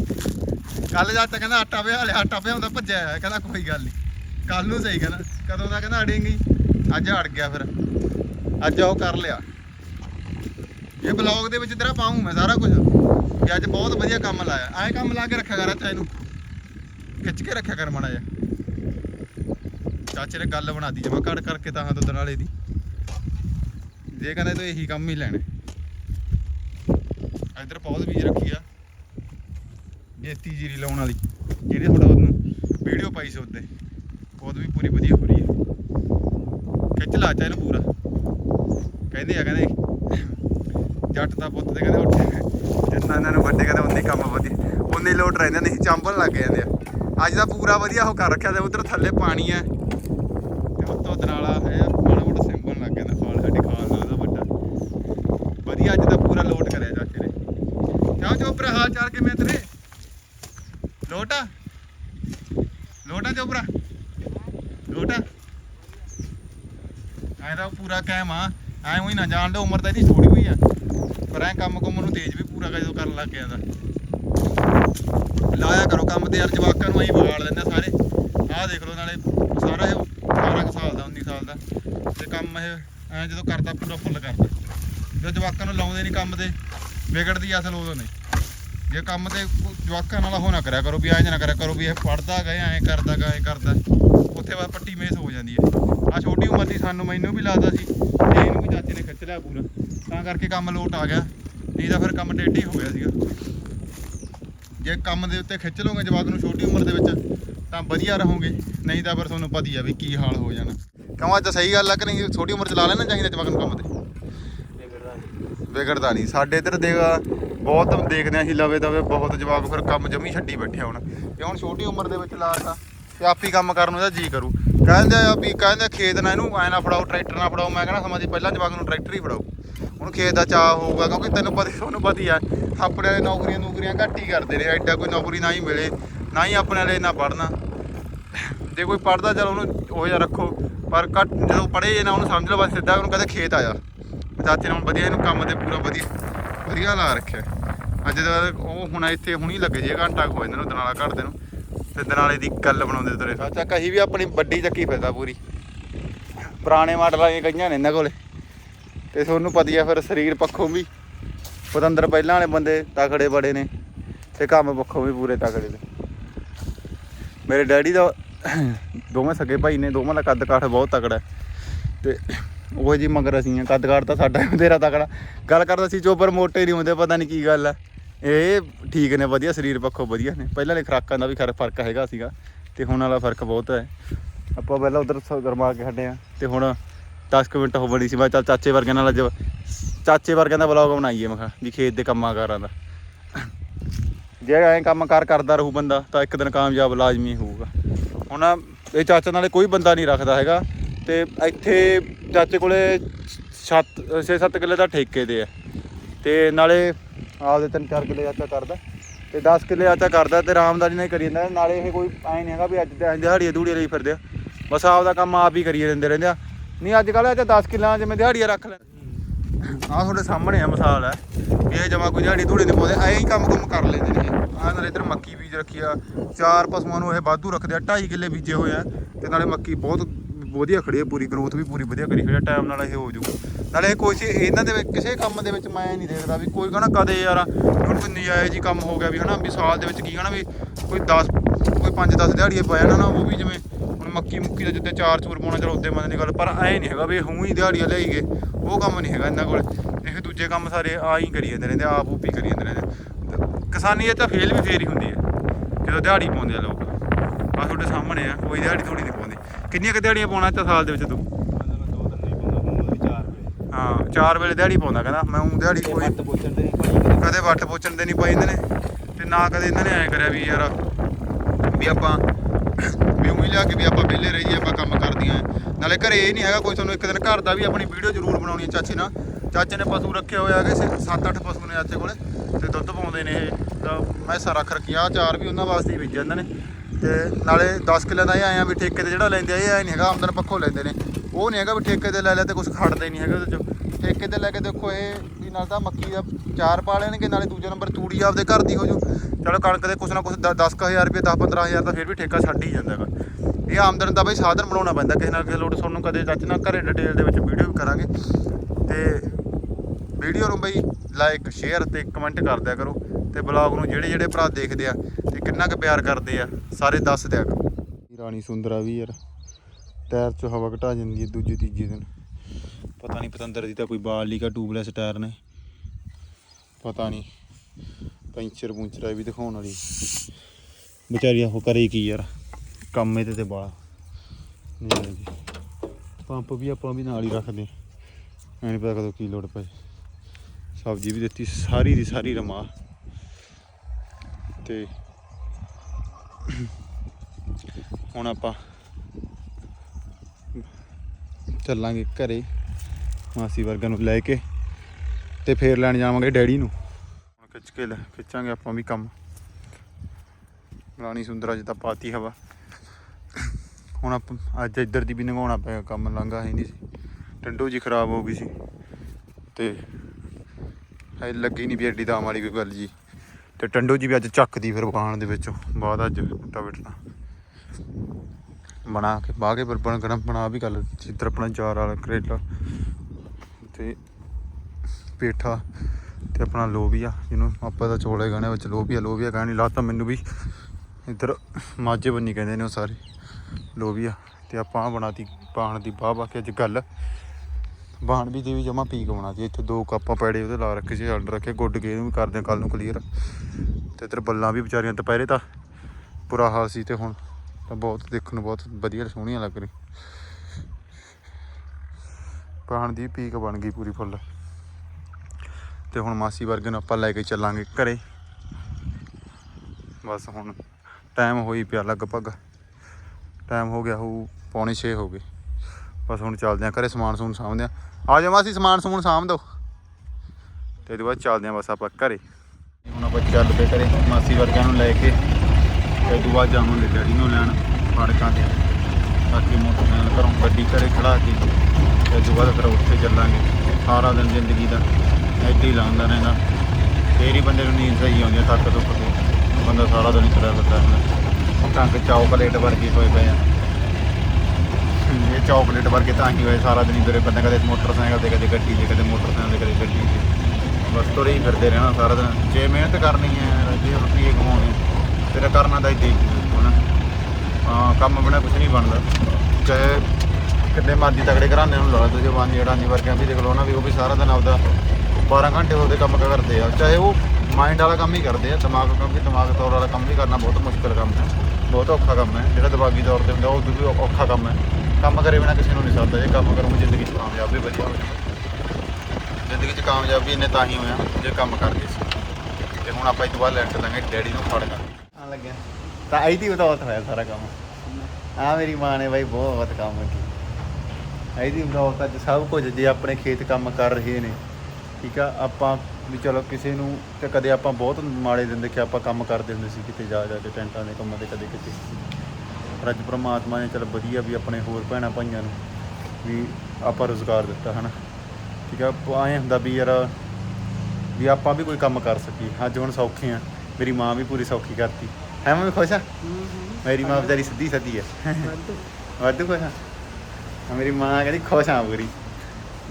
ਕੱਲ ਚਾਚਾ ਕਹਿੰਦਾ ਆਟਾ ਪਿਆ ਲਿਆ ਆਟਾ ਪਿਆ ਹੁੰਦਾ, ਭੱਜਿਆ ਆਇਆ। ਕਹਿੰਦਾ ਕੋਈ ਗੱਲ ਨਹੀਂ ਕੱਲ ਨੂੰ ਸਹੀ ਕਹਿੰਦਾ। ਕਦੋਂ ਦਾ ਕਹਿੰਦਾ ਅੜੇਂਗੀ? ਅੱਜ ਅੜ ਗਿਆ ਫਿਰ। ਅੱਜ ਉਹ ਕਰ ਲਿਆ। ਇਹ ਬਲੌਗ ਦੇ ਵਿੱਚ ਤੇਰਾ ਪਾਉਂ ਮੈਂ ਸਾਰਾ ਕੁਝ। ਕਿ ਅੱਜ ਬਹੁਤ ਵਧੀਆ ਕੰਮ ਲਾਇਆ। ਐਂ ਕੰਮ ਲਾ ਕੇ ਰੱਖਿਆ ਕਰ ਚਾਚਾ ਇਹਨੂੰ। ਖਿੱਚ ਕੇ ਰੱਖਿਆ ਕਰ ਮਾੜਾ ਜਿਹਾ। ਚਾਚੇ ਨੇ ਗੱਲ ਬਣਾਤੀ ਜਮਾ ਕੱਢ ਕਰਕੇ ਤਾਂ ਹਾਂ ਦੁੱਧ ਵਾਲੇ ਦੀ ਜੇ ਕਹਿੰਦੇ ਤੂੰ ਇਹੀ ਕੰਮ ਹੀ ਲੈਣਾ। ਇੱਧਰ ਪੌਦ ਬੀਜ ਰੱਖੀ ਆ। ਜੇਤੀ ਜੀਰੀ ਲਾਉਣ ਵਾਲੀ। ਜਿਹੜੇ ਤੁਹਾਡਾ ਉਹਨੂੰ ਵੀਡੀਓ ਪਾਈ ਸੀ ਉੱਤੇ ਪੌਦ ਵੀ ਪੂਰੀ ਵਧੀਆ ਹੋ ਰਹੀ ਹੈ ਖਿੱਚ ਲਾ ਚਾ ਇਹਨੂੰ ਪੂਰਾ। ਕਹਿੰਦੇ ਆ, ਕਹਿੰਦੇ ਜੱਟ ਦਾ ਪੁੱਤ ਤੇ ਕਹਿੰਦੇ ਉੱਠ ਜਿੰਨਾ ਇਹਨਾਂ ਨੂੰ ਵੱਡੇ ਕਹਿੰਦੇ ਉਨੇ ਕੰਮ ਵਧੀਆ ਉਨੇ ਲੋਟ ਰਹਿੰਦੇ ਨਹੀਂ ਚਾਂਬਲ ਲੱਗ ਜਾਂਦੇ ਆ। ਅੱਜ ਦਾ ਪੂਰਾ ਵਧੀਆ ਉਹ ਕਰ ਰੱਖਿਆ ਤੇ ਉਧਰ ਥੱਲੇ ਪਾਣੀ ਆ। ਤੇ ਉੱਤੋਂ ਦਨਾਲਾ ਹੈ, ਮਾੜਾ ਮੋਟਾ ਸਿੰਬਲ ਲੱਗ ਜਾਂਦਾ ਖਾਲ, ਸਾਡੀ ਖਾਲ ਨਾਲ ਉਹਦਾ ਵੱਡਾ। ਵਧੀਆ ਅੱਜ ਦਾ ਪੂਰਾ ਲੋਡ ਕਰਿਆ ਚਾਚੇ ਨੇ। ਕਿਉਂ ਚੋਪਰਾ, ਹਾਲ ਚਾਲ ਕਿਵੇਂ ਤੇਰੇ? ਲੋਟਾ? ਲੋਟਾ ਚੋਪਰਾ? ਲੋਟਾ? ਐ ਤਾਂ ਪੂਰਾ ਕਾਇਮ ਆ। ਐ ਉਹੀ ਨਾ ਜਾਣ ਦੇ, ਉਮਰ ਤਾਂ ਇਹਦੀ ਥੋੜੀ ਹੋਈ ਆ। ਪਰ ਐ ਕੰਮ ਕੁੰਮ ਨੂੰ ਤੇਜ਼ ਵੀ ਪੂਰਾ ਜਦੋਂ ਕਰਨ ਲੱਗ ਗਿਆ ਦਾ ਲਾਇਆ ਕਰੋ ਕੰਮ ਤੇ ਯਾਰ, ਜਵਾਕਾਂ ਨੂੰ ਐਂ ਵਿਗਾੜ ਦਿੰਦੇ ਸਾਰੇ। ਆਹ ਦੇਖ ਲਓ ਨਾਲੇ ਸਾਰਾ ਇਹ 18 ਕੁ ਸਾਲ ਦਾ 19 ਸਾਲ ਦਾ। ਤੇ ਕੰਮ ਇਹ ਐ ਜਦੋਂ ਕਰਦਾ ਪੂਰਾ ਫੁੱਲ ਕਰਦਾ ਜਦੋਂ ਜਵਾਕਾਂ ਨੂੰ ਲਾਉਂਦੇ ਨਹੀਂ ਕੰਮ ਤੇ, ਵਿਗੜਦੀ ਅਸਲ ਉਦੋਂ ਨੇ ਜੇ ਕੰਮ ਤੇ ਜਵਾਕਾਂ ਨਾਲ ਉਹ ਨਾ ਕਰਿਆ ਕਰੋ ਵੀ ਐਂ ਨਾ ਕਰਿਆ ਕਰੋ ਵੀ ਇਹ ਪੜਦਾ ਗਏ ਐਂ ਕਰਦਾ ਗਾ ਐਂ ਕਰਦਾ ਉੱਥੇ ਬਾਅਦ ਪੱਟੀ ਮੇਸ ਹੋ ਜਾਂਦੀ ਹੈ। ਆ ਛੋਟੀ ਉਮਰ ਦੀ ਸਾਨੂੰ ਮੈਨੂੰ ਵੀ ਲੱਗਦਾ ਸੀ ਤੇ ਇਹਨੂੰ ਵੀ ਚਾਚੇ ਨੇ ਖਿੱਚ ਲਿਆ ਪੂਰਾ। ਤਾਂ ਕਰਕੇ ਕੰਮ ਲੋਟ ਆ ਗਿਆ। ਨਹੀਂ ਤਾਂ ਫਿਰ ਕੰਮ ਡੇਢੀ ਹੋ ਗਿਆ ਸੀਗਾ। ਜੇ ਕੰਮ ਦੇ ਉੱਤੇ ਖਿੱਚ ਲਓਗੇ ਜਵਾਕ ਨੂੰ ਛੋਟੀ ਉਮਰ ਦੇ ਵਿੱਚ, ਤਾਂ ਵਧੀਆ ਰਹੋਗੇ, ਨਹੀਂ ਤਾਂ ਫਿਰ ਤੁਹਾਨੂੰ ਪਤਾ ਹੀ ਆ ਵੀ ਕੀ ਹਾਲ ਹੋ ਜਾਣਾ। ਕਿਉਂ ਅੱਜ ਸਹੀ ਗੱਲ ਆ ਕਿ ਨਹੀਂ? ਛੋਟੀ ਉਮਰ ਚ ਲਾ ਲੈਣਾ ਚਾਹੀਦਾ ਜਵਾਕ ਨੂੰ ਕੰਮ ਤੇ? ਵਿਗੜਦਾ ਨਹੀਂ। ਸਾਡੇ ਇੱਧਰ ਦੇਖ, ਬਹੁਤ ਦੇਖਦੇ ਆਂ ਅਸੀਂ ਲਵੇ ਦਵੇ, ਬਹੁਤ ਜਵਾਕ ਫਿਰ ਕੰਮ ਜਮੀ ਛੱਡੀ ਬੈਠੇ ਹੁਣ। ਤੇ ਹੁਣ ਛੋਟੀ ਉਮਰ ਦੇ ਵਿੱਚ ਲਾਤਾ ਤੇ ਆਪੀ ਕੰਮ ਕਰਨ ਨੂੰ ਇਹਦਾ ਜੀ ਕਰੂ। ਕਹਿੰਦੇ ਆ ਵੀ, ਕਹਿੰਦੇ ਆ ਖੇਤ ਨਾ ਇਹਨੂੰ ਐ ਨਾ ਫੜਾਓ, ਟਰੈਕਟਰ ਨਾ ਫੜਾਓ। ਮੈਂ ਕਹਿੰਦਾ ਸਮਾਂ ਦੀ ਪਹਿਲਾਂ ਜਵਾਕ ਨੂੰ ਟਰੈਕਟਰ ਹੀ ਫੜਾਓ। ਹੁਣ ਖੇਤ ਦਾ ਚਾਹ ਹੋਊਗਾ, ਕਿਉਂਕਿ ਤੈਨੂੰ ਪਤਾ, ਤੁਹਾਨੂੰ ਪਤਾ ਹੀ ਆ, ਆਪਣੇ ਵਾਲੇ ਨੌਕਰੀਆਂ ਨੌਕਰੀਆਂ ਘੱਟ ਹੀ ਕਰਦੇ ਨੇ, ਐਡਾ ਕੋਈ ਨੌਕਰੀ ਨਾ ਹੀ ਮਿਲੇ, ਨਾ ਹੀ ਆਪਣੇ ਵਾਲੇ ਨਾ ਪੜਨਾ ਜੇ ਕੋਈ ਪੜਦਾ ਚਲ ਉਹਨੂੰ ਉਹ ਜਿਹਾ ਰੱਖੋ, ਪਰ ਘੱਟ ਜਦੋਂ ਪੜ੍ਹੇ ਜੇ ਨਾ, ਉਹਨੂੰ ਸਮਝ ਲਓ, ਬਸ ਸਿੱਧਾ ਉਹਨੂੰ ਕਹਿੰਦੇ ਖੇਤ ਆ ਜਾ। ਚਾਚੇ ਨੇ ਹੁਣ ਵਧੀਆ ਇਹਨੂੰ ਕੰਮ ਤੇ ਪੂਰਾ ਵਧੀਆ ਵਧੀਆ ਲਾ ਰੱਖਿਆ। ਅੱਜ ਦਾ ਉਹ ਹੁਣ ਇੱਥੇ ਹੁਣੀ ਲੱਗੇ ਜੇ, ਘੰਟਾ ਕੁ ਹੋ ਜਾਂਦਾ ਨੂੰ ਦਨਾਲਾ ਘੜਦੇ ਨੂੰ, ਤੇ ਦਨਾਲੇ ਦੀ ਗੱਲ ਬਣਾਉਂਦੇ ਤੁਰੇ ਚਾਚਾ, ਕਹੀ ਵੀ ਆਪਣੀ ਵੱਡੀ ਚੱਕੀ ਫਿਰਦਾ ਪੂਰੀ। ਪੁਰਾਣੇ ਮਾਡਲਾਂ ਦੀਆਂ ਕਈਆਂ ਨੇ ਇਹਨਾਂ ਕੋਲੇ। ਤੇ ਤੁਹਾਨੂੰ ਪਤਾ ਹੀ ਆ ਫਿਰ ਸਰੀਰ ਪੱਖੋਂ ਵੀ। ਪਤੰਦਰ ਪਹਿਲਾਂ ਵਾਲੇ ਬੰਦੇ ਤਕੜੇ ਬੜੇ ਨੇ ਤੇ ਕੰਮ ਪੱਖੋਂ ਵੀ ਪੂਰੇ ਤਕੜੇ ਨੇ। ਮੇਰੇ ਡੈਡੀ ਦਾ ਦੋਵੇਂ ਸਕੇ ਭਾਈ ਨੇ, ਦੋਵਾਂ ਦਾ ਕੱਦ ਕਾਠ ਬਹੁਤ ਤਕੜਾ ਹੈ। ਤੇ ਉਹ ਜੀ ਮਗਰ ਅਸੀਂ ਆ, ਕੱਦ ਕਾਠ ਤਾਂ ਸਾਡਾ ਵੀ ਤਕੜਾ। ਗੱਲ ਕਰਦਾ ਸੀ ਚੋਪਰ ਮੋਟੇ ਨਹੀਂ ਹੁੰਦੇ, ਪਤਾ ਨਹੀਂ ਕੀ ਗੱਲ ਹੈ। ਇਹ ਠੀਕ ਨੇ, ਵਧੀਆ ਸਰੀਰ ਪੱਖੋਂ ਵਧੀਆ ਨੇ। ਪਹਿਲਾਂ ਵਾਲੇ ਖੁਰਾਕਾਂ ਦਾ ਵੀ ਖਰ, ਫ਼ਰਕ ਹੈਗਾ ਸੀਗਾ ਤੇ ਹੁਣ ਵਾਲਾ ਫ਼ਰਕ ਬਹੁਤ ਹੈ। ਆਪਾਂ ਪਹਿਲਾਂ ਉਧਰ ਗਰਮਾ ਕੇ ਹਟੇ ਆ। ਤੇ ਹੁਣ 10 ਕੁ ਮਿੰਟ ਹੋ ਬਣੀ ਸੀ, ਮੈਂ ਚੱਲ ਚਾਚੇ ਵਰਗਿਆਂ ਨਾਲ ਅੱਜ ਚਾਚੇ ਵਰਗਿਆਂ ਦਾ ਬਲੌਗ ਬਣਾਈਏ, ਮੈਂ ਕਿਹਾ ਵੀ ਖੇਤ ਦੇ ਕੰਮਾਂ ਕਾਰਾਂ ਦਾ। ਜੇ ਐਂ ਕੰਮ ਕਾਰ ਕਰਦਾ ਰਹੂ ਬੰਦਾ, ਤਾਂ ਇੱਕ ਦਿਨ ਕਾਮਯਾਬ ਲਾਜ਼ਮੀ ਹੋਊਗਾ। ਹੁਣ ਇਹ ਚਾਚੇ ਨਾਲੇ ਕੋਈ ਬੰਦਾ ਨਹੀਂ ਰੱਖਦਾ ਹੈਗਾ, ਤੇ ਇੱਥੇ ਚਾਚੇ ਕੋਲੇ 6-7 ਕਿੱਲੇ ਦਾ ਠੇਕੇ ਦੇ ਆ। ਤੇ ਨਾਲੇ ਆਪਦੇ ਤਿੰਨ ਚਾਰ ਕਿੱਲੇ ਚਾਚਾ ਕਰਦਾ, ਤੇ 10 ਕਿੱਲੇ ਚਾਚਾ ਕਰਦਾ ਤੇ ਆਰਾਮਦਾਰੀ ਨਾਲ ਹੀ ਕਰੀ ਜਾਂਦਾ। ਨਾਲੇ ਇਹ ਕੋਈ ਐਂ ਨਹੀਂ ਹੈਗਾ ਵੀ ਅੱਜ ਤੇ ਦਿਹਾੜੀਆਂ ਦੂੜੀਆਂ ਲਈ ਫਿਰਦੇ ਆ। ਬਸ ਆਪਦਾ ਕੰਮ ਆਪ ਹੀ ਕਰੀ ਜਾਂਦੇ ਰਹਿੰਦੇ ਆ। ਨਹੀਂ, ਅੱਜ ਕੱਲ੍ਹ ਇਹ ਤਾਂ 10 ਕਿੱਲਾਂ ਜਿਵੇਂ ਦਿਹਾੜੀਆਂ ਰੱਖ ਲੈ। ਆਹ ਤੁਹਾਡੇ ਸਾਹਮਣੇ ਆ ਮਿਸਾਲ ਹੈ। ਵੀ ਇਹ ਜਮਾ ਕੋਈ ਦਿਹਾੜੀ ਧੂੜੀ ਨਹੀਂ ਪਾਉਂਦੇ, ਐਂ ਹੀ ਕੰਮ ਕੁਮ ਕਰ ਲੈਂਦੇ ਨੇ ਆਹ ਨਾਲੇ ਇੱਧਰ ਮੱਕੀ ਬੀਜ ਰੱਖੀ ਆ, ਚਾਰ ਪਸ਼ੂਆਂ ਨੂੰ ਇਹ ਵਾਧੂ ਰੱਖਦੇ ਆ 2.5 ਕਿੱਲੇ ਬੀਜੇ ਹੋਏ ਆ, ਤੇ ਨਾਲੇ ਮੱਕੀ ਬਹੁਤ ਵਧੀਆ ਖੜੀ ਹੈ ਪੂਰੀ ਗਰੋਥ ਵੀ ਪੂਰੀ ਵਧੀਆ ਕਰੀ ਹੋਈ ਆ ਟਾਈਮ ਨਾਲ ਇਹ ਹੋ ਜੂ ਨਾਲੇ ਇਹ ਕੋਈ ਸੀ ਇਹਨਾਂ ਦੇ ਵਿੱਚ, ਕਿਸੇ ਕੰਮ ਦੇ ਵਿੱਚ ਮੈਂ ਨਹੀਂ ਦੇਖਦਾ ਵੀ ਕੋਈ ਕਹਣਾ ਕਦੇ ਯਾਰ ਹੁਣ ਕੋਈ ਨਜਾਇਜ਼ ਹੀ ਕੰਮ ਹੋ ਗਿਆ ਵੀ ਹਨਾ, ਵੀ ਸਾਲ ਦੇ ਵਿੱਚ ਕੀ ਕਹਣਾ ਵੀ ਕੋਈ 10 ਕੋਈ 5-10 ਦਿਹਾੜੀਏ ਪੈ ਜਾਣਾ ਨਾ ਉਹ ਵੀ ਜਿਵੇਂ ਮੱਕੀ ਮੁੱਕੀ ਦਾ ਜਿੱਤੇ ਚਾਰ ਚੂਰ ਪਾਉਣਾ ਚਲੋ ਉੱਤੇ ਮੰਨ ਦੀ ਗੱਲ ਪਰ ਐ ਨਹੀਂ ਹੈਗਾ ਵੀ ਹੂੰ ਹੀ ਦਿਹਾੜੀਆਂ ਲਿਆਈਗੇ ਉਹ ਕੰਮ ਨਹੀਂ ਹੈਗਾ ਇਹਨਾਂ ਕੋਲ। ਇਹ ਦੂਜੇ ਕੰਮ ਸਾਰੇ ਆ ਹੀ ਕਰੀ ਜਾਂਦੇ ਰਹਿੰਦੇ ਆਪ ਉਪੀ ਕਰੀ ਜਾਂਦੇ ਰਹਿੰਦੇ ਕਿਸਾਨੀ ਇਹ ਤਾਂ ਫੇਲ ਵੀ ਫੇਰ ਹੀ ਹੁੰਦੀ ਹੈ ਜਦੋਂ ਦਿਹਾੜੀ ਪਾਉਂਦੇ ਆ ਲੋਕ। ਆ ਤੁਹਾਡੇ ਸਾਹਮਣੇ ਆ ਕੋਈ ਦਿਹਾੜੀ ਥੋੜੀ ਨਹੀਂ ਪਾਉਂਦੇ। ਕਿੰਨੀਆਂ ਕੁ ਦਿਹਾੜੀਆਂ ਪਾਉਣਾ ਤਾਂ ਸਾਲ ਦੇ ਵਿੱਚ ਤੂੰ? ਹਾਂ ਚਾਰ ਵੇਲੇ ਦਿਹਾੜੀ ਪਾਉਂਦਾ ਕਹਿੰਦਾ ਮੈਂ ਉਹ ਦਿਹਾੜੀ ਕੋਈ ਕਦੇ ਵੱਟ ਪੋਚਣ ਦੇ ਨਹੀਂ ਪਾਈ ਇਹਨਾਂ ਨੇ ਤੇ ਨਾ ਕਦੇ ਇਹਨਾਂ ਨੇ ਐ ਕਰਿਆ ਵੀ ਯਾਰ ਵੀ ਆਪਾਂ ਵੀ ਉਹੀ ਲਿਆ ਕੇ ਵੀ ਆਪਾਂ ਵਿਹਲੇ ਰਹੀਏ, ਆਪਾਂ ਕੰਮ ਕਰਦੀਆਂ ਨਾਲੇ ਘਰੇ ਇਹ ਨਹੀਂ ਹੈਗਾ, ਕੋਈ ਤੁਹਾਨੂੰ ਇੱਕ ਦਿਨ ਘਰ ਦਾ ਵੀ ਆਪਣੀ ਵੀਡੀਓ ਜ਼ਰੂਰ ਬਣਾਉਣੀ ਹੈ ਚਾਚੇ ਨਾਲ। ਚਾਚੇ ਨੇ ਪਸ਼ੂ ਰੱਖੇ ਹੋਏ ਹੈਗੇ 7-8 ਪਸ਼ੂ ਨੇ ਚਾਚੇ ਕੋਲੇ ਤੇ ਦੁੱਧ ਪਾਉਂਦੇ ਨੇ ਇਹ। ਤਾਂ ਮੈਸਾਂ ਰੱਖ ਰੱਖੀਆਂ ਚਾਰ ਵੀ ਉਹਨਾਂ ਵਾਸਤੇ ਹੀ ਬੀਜਿਆ ਇਹਨਾਂ ਨੇ। ਤੇ ਨਾਲੇ 10 ਕਿੱਲੇ ਦਾ ਇਹ ਆਇਆ ਵੀ ਠੇਕੇ ਤੇ ਜਿਹੜਾ ਲੈਂਦੇ ਆ, ਇਹ ਐ ਨਹੀਂ ਹੈਗਾ, ਆਮਦਨ ਪੱਖੋਂ ਲੈਂਦੇ ਨੇ। ਉਹ ਨਹੀਂ ਹੈਗਾ ਵੀ ਠੇਕੇ ਤੇ ਲੈ ਲੈ ਤੇ ਕੁਝ ਖੜਦੇ ਹੀ ਨਹੀਂ ਹੈਗਾ ਉਹਦੇ ਚੋਂ। ਠੇਕੇ ਤੇ ਲੈ ਕੇ ਦੇਖੋ ਇਹ ਵੀ ਨਾਲ ਤਾਂ ਮੱਕੀ ਦਾ ਚਾਰ ਪਾ ਲੈਣਗੇ, ਨਾਲੇ ਦੂਜੇ ਨੰਬਰ ਤੂੜੀ ਆਪਦੇ ਘਰ ਦੀ ਹੋ ਜੂ। ਚਲੋ ਕਣਕ ਦੇ ਕੁਛ ਨਾ ਕੁਛ 10000 ਰੁਪਏ 10-15000 ਤਾਂ ਫਿਰ ਵੀ ਠੇਕਾ ਛੱਡ ਹੀ ਜਾਂਦਾ ਹੈਗਾ। ਇਹ ਆਮਦਨ ਦਾ ਬਈ ਸਾਧਨ ਬਣਾਉਣਾ ਪੈਂਦਾ ਕਿਸੇ ਨਾਲ ਕਿਸੇ ਲੋਟ ਤੁਹਾਨੂੰ ਕਦੇ ਚਾਚ ਨਾਲ ਘਰੇ ਡਿਟੇਲ ਦੇ ਵਿੱਚ ਵੀਡੀਓ ਵੀ ਕਰਾਂਗੇ। ਤੇ ਵੀਡੀਓ ਨੂੰ ਬਈ ਲਾਈਕ ਸ਼ੇਅਰ ਤੇ ਕਮੈਂਟ ਕਰ ਦਿਆ ਕਰੋ ਤੇ ਬਲੌਗ ਨੂੰ ਜਿਹੜੇ ਜਿਹੜੇ ਭਰਾ ਦੇਖਦੇ ਆ ਤੇ ਕਿੰਨਾ ਕੁ ਪਿਆਰ ਕਰਦੇ ਆ ਸਾਰੇ ਦੱਸ ਦਿਆ ਕਰੋ। ਰਾਣੀ ਸੁੰਦਰਾ ਵੀ ਯਾਰ ਟਾਇਰ 'ਚੋਂ ਹਵਾ ਘਟਾ ਜਾਂਦੀ ਹੈ ਦੂਜੇ ਤੀਜੇ ਦਿਨ। ਪਤਾ ਨਹੀਂ ਪਤੰਦਰ ਦੀ ਤਾਂ ਕੋਈ ਬਾਲ ਲੀਕਾ ਟੂਬਲੈਸ ਟਾਇਰ ਨੇ। ਪਤਾ ਨਹੀਂ ਪੈਂਚਰ ਪੂੰਚਰ ਆ ਵੀ ਦਿਖਾਉਣ ਵਾਲੀ। ਵਿਚਾਰੀ ਉਹ ਕਰੇ ਕੀ ਯਾਰ, ਕੰਮ ਇਹਦੇ ਤੇ ਬਾਲਾ ਨਹੀਂ ਜੀ। ਪੰਪ ਵੀ ਆਪਾਂ ਵੀ ਨਾਲ ਹੀ ਰੱਖਦੇ ਐ ਨਹੀਂ ਪਤਾ ਕਦੋਂ ਕੀ ਲੋੜ ਪਏ। ਸਬਜ਼ੀ ਵੀ ਦਿੱਤੀ, ਸਾਰੀ ਦੀ ਸਾਰੀ ਰਮਾ। ਤੇ ਹੁਣ ਆਪਾਂ ਚੱਲਾਂਗੇ ਘਰੇ। ਮਾਸੀ ਵਰਗਾ ਨੂੰ ਲੈ ਕੇ ਤੇ ਫੇਰ ਲੈਣ ਜਾਵਾਂਗੇ ਡੈਡੀ ਨੂੰ। ਖਿੱਚ ਕੇ ਲੈ ਖਿੱਚਾਂਗੇ ਆਪਾਂ ਵੀ ਕੰਮ। ਰਾਣੀ ਸੁੰਦਰਾ ਜੀ ਤਾਂ ਪਾਤੀ ਹਵਾ। ਹੁਣ ਆਪਾਂ ਅੱਜ ਇੱਧਰ ਦੀ ਵੀ ਨਗਾਉਣਾ ਪਿਆ ਕੰਮ, ਲੰਘਾ ਹੈ ਨਹੀਂ ਸੀ। ਟੰਡੋ ਜੀ ਖਰਾਬ ਹੋ ਗਈ ਸੀ। ਤੇ ਹੈ ਲੱਗੀ ਨਹੀਂ ਵੀ ਐਡੀ ਦਾਮ ਵਾਲੀ ਕੋਈ ਗੱਲ ਜੀ। ਤੇ ਟੰਡੋ ਜੀ ਵੀ ਅੱਜ ਚੱਕਦੀ ਫਿਰ ਬਾਣ ਦੇ ਵਿੱਚੋਂ। ਬਾਅਦ ਅੱਜ ਟੁੱਟਾ ਬਿਟਣਾ ਬਣਾ ਕੇ ਬਾਗੇ ਪਰ ਬਣ ਕਣਾ ਬਣਾ ਵੀ ਗੱਲ ਜਿੱਧਰ ਆਪਣਾ ਚਾਰ ਵਾਲਾ ਕਰੇਲਾ ਤੇ ਪੇਠਾ। ਤੇ ਆਪਣਾ ਲੋਬੀਆ, ਜਿਹਨੂੰ ਆਪਾਂ ਤਾਂ ਚੋਲੇ ਗਾਣੇ ਵਿੱਚ ਲੋਬੀਆ ਲੋਬੀਆ ਕਹਿਣੀ ਲਾਤਾ ਮੈਨੂੰ ਵੀ ਇੱਧਰ ਮਾਝੇ ਬੰਨੀ ਕਹਿੰਦੇ ਨੇ ਉਹ ਸਾਰੇ, ਲੋਬੀਆ। ਤੇ ਆਪਾਂ ਆਹ ਬਣਾਤੀ ਬਾਣ ਦੀ ਬਾਹ ਬਾਕੀ ਅੱਜ ਗੱਲ। ਬਾਣ ਵੀ ਦੀ ਵੀ ਜਮਾ ਪੀਕ ਬਣਾਤੀ ਇੱਥੇ ਦੋ ਕੱਪਾਂ ਪੈੜੇ ਉਹਦੇ ਲਾ ਰੱਖੇ ਸੀ ਆਰਡਰ ਰੱਖੇ, ਗੁੱਡ ਕੇ ਇਹਨੂੰ ਵੀ ਕਰਦੇ ਕੱਲ ਨੂੰ ਕਲੀਅਰ ਤੇ ਇੱਧਰ ਬੱਲਾਂ ਵੀ ਵਿਚਾਰੀਆਂ ਦੁਪਹਿਰੇ ਤਾਂ ਬੁਰਾ ਹਾਲ ਸੀ ਤੇ ਹੁਣ ਤਾਂ ਬਹੁਤ ਦੇਖਣ ਨੂੰ ਬਹੁਤ ਵਧੀਆ ਸੋਹਣੀਆਂ ਲੱਗ ਰਹੀ ਬਾਣ ਦੀ ਪੀਕ ਬਣ ਗਈ ਪੂਰੀ ਫੁੱਲ ਤੇ ਹੁਣ ਮਾਸੀ ਵਰਗੇ ਨੂੰ ਆਪਾਂ ਲੈ ਕੇ ਚੱਲਾਂਗੇ ਘਰੇ। ਬਸ ਹੁਣ ਟਾਈਮ ਹੋਈ ਪਿਆ ਲਗਭਗ। ਟਾਈਮ ਹੋ ਗਿਆ ਹੋਊ, ਪੌਣੇ 6 ਹੋ ਗਏ। ਬਸ ਹੁਣ ਚੱਲਦੇ ਆਂ ਘਰੇ, ਸਮਾਨ ਸਮੂਨ ਸਾਂਭਦੇ ਆਂ ਆ ਜਾ ਮਾਸੀ, ਸਮਾਨ ਸਮੂਨ ਸਾਂਭ ਦੋ ਤੇ ਇਹਦੇ ਬਾਅਦ ਚੱਲਦੇ ਆਂ ਬਸ ਆਪਾਂ ਘਰੇ। ਹੁਣ ਆਪਾਂ ਚੱਲ ਪਏ ਘਰੇ, ਮਾਸੀ ਵਰਗਿਆਂ ਨੂੰ ਲੈ ਕੇ। ਤੇ ਤੋਂ ਬਾਅਦ ਜਾਵਾਂਗੇ ਡੈਡੀ ਨੂੰ ਲੈਣ ਫੜਕਾਂ ਤੇ ਬਾਕੀ ਮੋਟਰਸਾਈਕਲ ਘਰੋਂ ਗੱਡੀ ਘਰੇ ਖੜਾ ਕੇ, ਤੇ ਤੋਂ ਬਾਅਦ ਫਿਰ ਉੱਥੇ ਚੱਲਾਂਗੇ। ਸਾਰਾ ਦਿਨ ਜ਼ਿੰਦਗੀ ਦਾ। ਏਦਾਂ ਹੀ ਲਾਉਂਦਾ ਰਹਿੰਦਾ ਫੇਰ ਹੀ ਬੰਦੇ ਨੂੰ ਨੀਂਦ ਸਹੀ ਆਉਂਦੀ ਹੈ ਥੱਕ ਥੁੱਕ ਕੇ। ਬੰਦਾ ਸਾਰਾ ਦਿਨ ਚੜਿਆ ਲੱਗਾ ਰਹਿੰਦਾ ਟੰਗ ਚਾਕਲੇਟ ਵਰਗੇ ਹੋਏ ਪਏ ਆ। ਇਹ ਚਾਕਲੇਟ ਵਰਗੇ ਤਾਂ ਹੀ ਹੋਏ, ਸਾਰਾ ਦਿਨ ਹੀ ਤੁਰੇ ਬੰਦਾ ਕਦੇ ਮੋਟਰਸਾਈਕਲ ਤੇ, ਕਦੇ ਗੱਡੀ ਤੇ, ਕਦੇ ਮੋਟਰਸਾਈਕਲ ਤੇ, ਕਦੇ ਗੱਡੀ ਤੇ। ਬਸ ਤੁਰੇ ਹੀ ਫਿਰਦੇ ਰਹਿਣਾ ਸਾਰਾ ਦਿਨ। ਜੇ ਮਿਹਨਤ ਕਰਨੀ ਹੈ ਜੇ ਰੁਪਈਏ ਕਮਾਉਣੇ ਤੇਰਾ ਕਰਨਾ ਤਾਂ ਇਦਾਂ ਹੀ ਹੋਣਾ ਹਾਂ, ਕੰਮ ਬਿਨਾ ਕੁਝ ਨਹੀਂ ਬਣਦਾ। ਚਾਹੇ ਕਿੰਨੇ ਮਰਜ਼ੀ ਤਗੜੇ ਘਰਾਣੇ ਨੂੰ ਲਾ ਲਓ ਤੁਸੀਂ ਬਾਨੀ ਅਡਾਨੀ ਵਰਗਿਆਂ ਵੀ ਦੇਖ ਲਓ ਨਾ ਵੀ ਉਹ ਵੀ ਸਾਰਾ ਦਿਨ ਆਪਦਾ 12 ਘੰਟੇ ਉਹਦੇ ਕੰਮ ਕਰਦੇ ਆ। ਚਾਹੇ ਉਹ ਮਾਈਂਡ ਵਾਲਾ ਕੰਮ ਹੀ ਕਰਦੇ ਆ, ਦਿਮਾਗ ਕਿਉਂਕਿ ਦਿਮਾਗ ਤੌਰ ਵਾਲਾ ਕੰਮ ਵੀ ਕਰਨਾ ਬਹੁਤ ਮੁਸ਼ਕਲ ਕੰਮ ਹੈ, ਬਹੁਤ ਔਖਾ ਕੰਮ ਹੈ। ਜਿਹੜਾ ਦਿਮਾਗੀ ਤੌਰ ਤੇ ਹੁੰਦਾ, ਉਹ ਵੀ ਔਖਾ ਕੰਮ ਹੈ। ਕੰਮ ਕਰੇ ਬਿਨਾ ਕਿਸੇ ਨੂੰ ਨਹੀਂ ਸਰਦਾ। ਜੇ ਕੰਮ ਕਰੂੰ ਜ਼ਿੰਦਗੀ 'ਚ ਕਾਮਯਾਬ ਵੀ ਵਧੀਆ ਹੋਵੇ ਜ਼ਿੰਦਗੀ 'ਚ ਕਾਮਯਾਬੀ ਇੰਨੇ ਤਾਂ ਹੀ ਹੋਇਆ ਜੇ ਕੰਮ ਕਰਕੇ ਸੀ। ਤੇ ਹੁਣ ਆਪਾਂ ਇਹ ਤੋਂ ਬਾਅਦ ਲੈਣ ਚੱਲਾਂਗੇ ਡੈਡੀ ਨੂੰ ਫੜ ਕਰ ਆਣ ਲੱਗਿਆ। ਤਾਂ ਆਈ ਦੀ ਬਤੌਤ ਹੋਇਆ ਸਾਰਾ ਕੰਮ। ਆ ਮੇਰੀ ਮਾਂ ਨੇ ਬਾਈ ਬਹੁਤ ਕੰਮ ਕੀਤਾ। ਇਹਦੀ ਬਦੌਲਤ ਅੱਜ ਸਭ ਕੁਝ, ਜੇ ਆਪਣੇ ਖੇਤ ਕੰਮ ਕਰ ਰਹੇ ਨੇ ਠੀਕ ਆ ਆਪਾਂ ਵੀ ਚਲੋ ਕਿਸੇ ਨੂੰ ਤੇ ਕਦੇ ਆਪਾਂ ਬਹੁਤ ਮਾੜੇ ਦਿਨ ਦੇਖੇ ਆਪਾਂ ਕੰਮ ਕਰਦੇ ਹੁੰਦੇ ਸੀ ਕਿਤੇ ਜਾ ਜਾ ਕੇ ਟੈਂਟਾਂ ਦੇ ਕੰਮਾਂ ਤੇ ਕਦੇ ਕਿਤੇ। ਪਰ ਅੱਜ ਪ੍ਰਮਾਤਮਾ ਨੇ ਚਲ ਵਧੀਆ ਵੀ ਆਪਣੇ ਹੋਰ ਭੈਣਾਂ ਭਾਈਆਂ ਨੂੰ ਵੀ ਆਪਾਂ ਰੋਜ਼ਗਾਰ ਦਿੱਤਾ ਹਨਾ। ਠੀਕ ਆ ਐਂ ਹੁੰਦਾ ਵੀ ਯਾਰ ਵੀ ਆਪਾਂ ਵੀ ਕੋਈ ਕੰਮ ਕਰ ਸਕੀਏ। ਅੱਜ ਹੁਣ ਸੌਖੇ ਆ। ਮੇਰੀ ਮਾਂ ਵੀ ਪੂਰੀ ਸੌਖੀ ਕਰਤੀ। ਹੈ ਮੈਂ ਖੁਸ਼ ਆ? ਮੇਰੀ ਮਾਂ ਵਿਚਾਰੀ ਸਿੱਧੀ ਸੱਦੀ ਹੈ ਵਾਧੂ ਖੁਸ਼ ਆ। ਹਾਂ, ਮੇਰੀ ਮਾਂ ਕਹਿੰਦੀ ਖੁਸ਼ ਆ ਪੂਰੀ।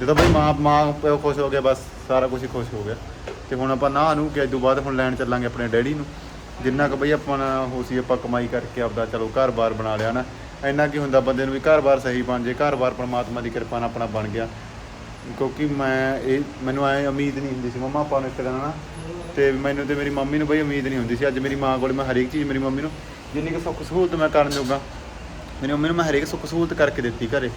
ਜਦੋਂ ਬਈ ਮਾਂ ਮਾਂ ਪਿਓ ਖੁਸ਼ ਹੋ ਗਿਆ ਬਸ। ਸਾਰਾ ਕੁਝ ਹੀ ਖੁਸ਼ ਹੋ ਗਿਆ। ਤੇ ਹੁਣ ਆਪਾਂ ਨਾ ਨੂੰ ਕਿ ਅੱਜ ਤੋਂ ਬਾਅਦ ਹੁਣ ਲੈਣ ਚੱਲਾਂਗੇ ਆਪਣੇ ਡੈਡੀ ਨੂੰ। ਜਿੰਨਾ ਕੁ ਬਈ ਆਪਾਂ ਨਾਲ ਹੋ ਸੀ, ਆਪਾਂ ਕਮਾਈ ਕਰਕੇ ਆਪਦਾ ਚਲੋ ਘਰ-ਬਾਰ ਬਣਾ ਲਿਆ ਨਾ। ਇੰਨਾ ਕੀ ਹੁੰਦਾ ਬੰਦੇ ਨੂੰ ਵੀ ਘਰ-ਬਾਰ ਸਹੀ ਬਣ ਜੇ, ਘਰ-ਬਾਰ ਪਰਮਾਤਮਾ ਦੀ ਕਿਰਪਾ ਨਾਲ ਆਪਣਾ ਬਣ ਗਿਆ। ਕਿਉਂਕਿ ਮੈਂ ਇਹ, ਮੈਨੂੰ ਐ ਉਮੀਦ ਨਹੀਂ ਹੁੰਦੀ ਸੀ। ਮੰਮਾ, ਆਪਾਂ ਨੂੰ ਇੱਕ ਦਿਨ ਨਾ ਤੇ ਮੈਨੂੰ ਤੇ ਮੇਰੀ ਮੰਮੀ ਨੂੰ ਬਈ ਉਮੀਦ ਨਹੀਂ ਹੁੰਦੀ ਸੀ। ਅੱਜ ਮੇਰੀ ਮਾਂ ਕੋਲ ਮੈਂ ਹਰੇਕ ਚੀਜ਼ ਮੇਰੀ ਮੰਮੀ ਨੂੰ ਜਿੰਨੀ ਕੁ ਸੁੱਖ ਸਹੂਲਤ ਮੈਂ ਕਰਨ ਜੋਗਾ, ਮੇਰੀ ਮੰਮੀ ਨੂੰ ਮੈਂ ਹਰੇਕ ਸੁੱਖ ਸਹੂਲਤ ਕਰਕੇ ਦਿੱਤੀ ਘਰੇ।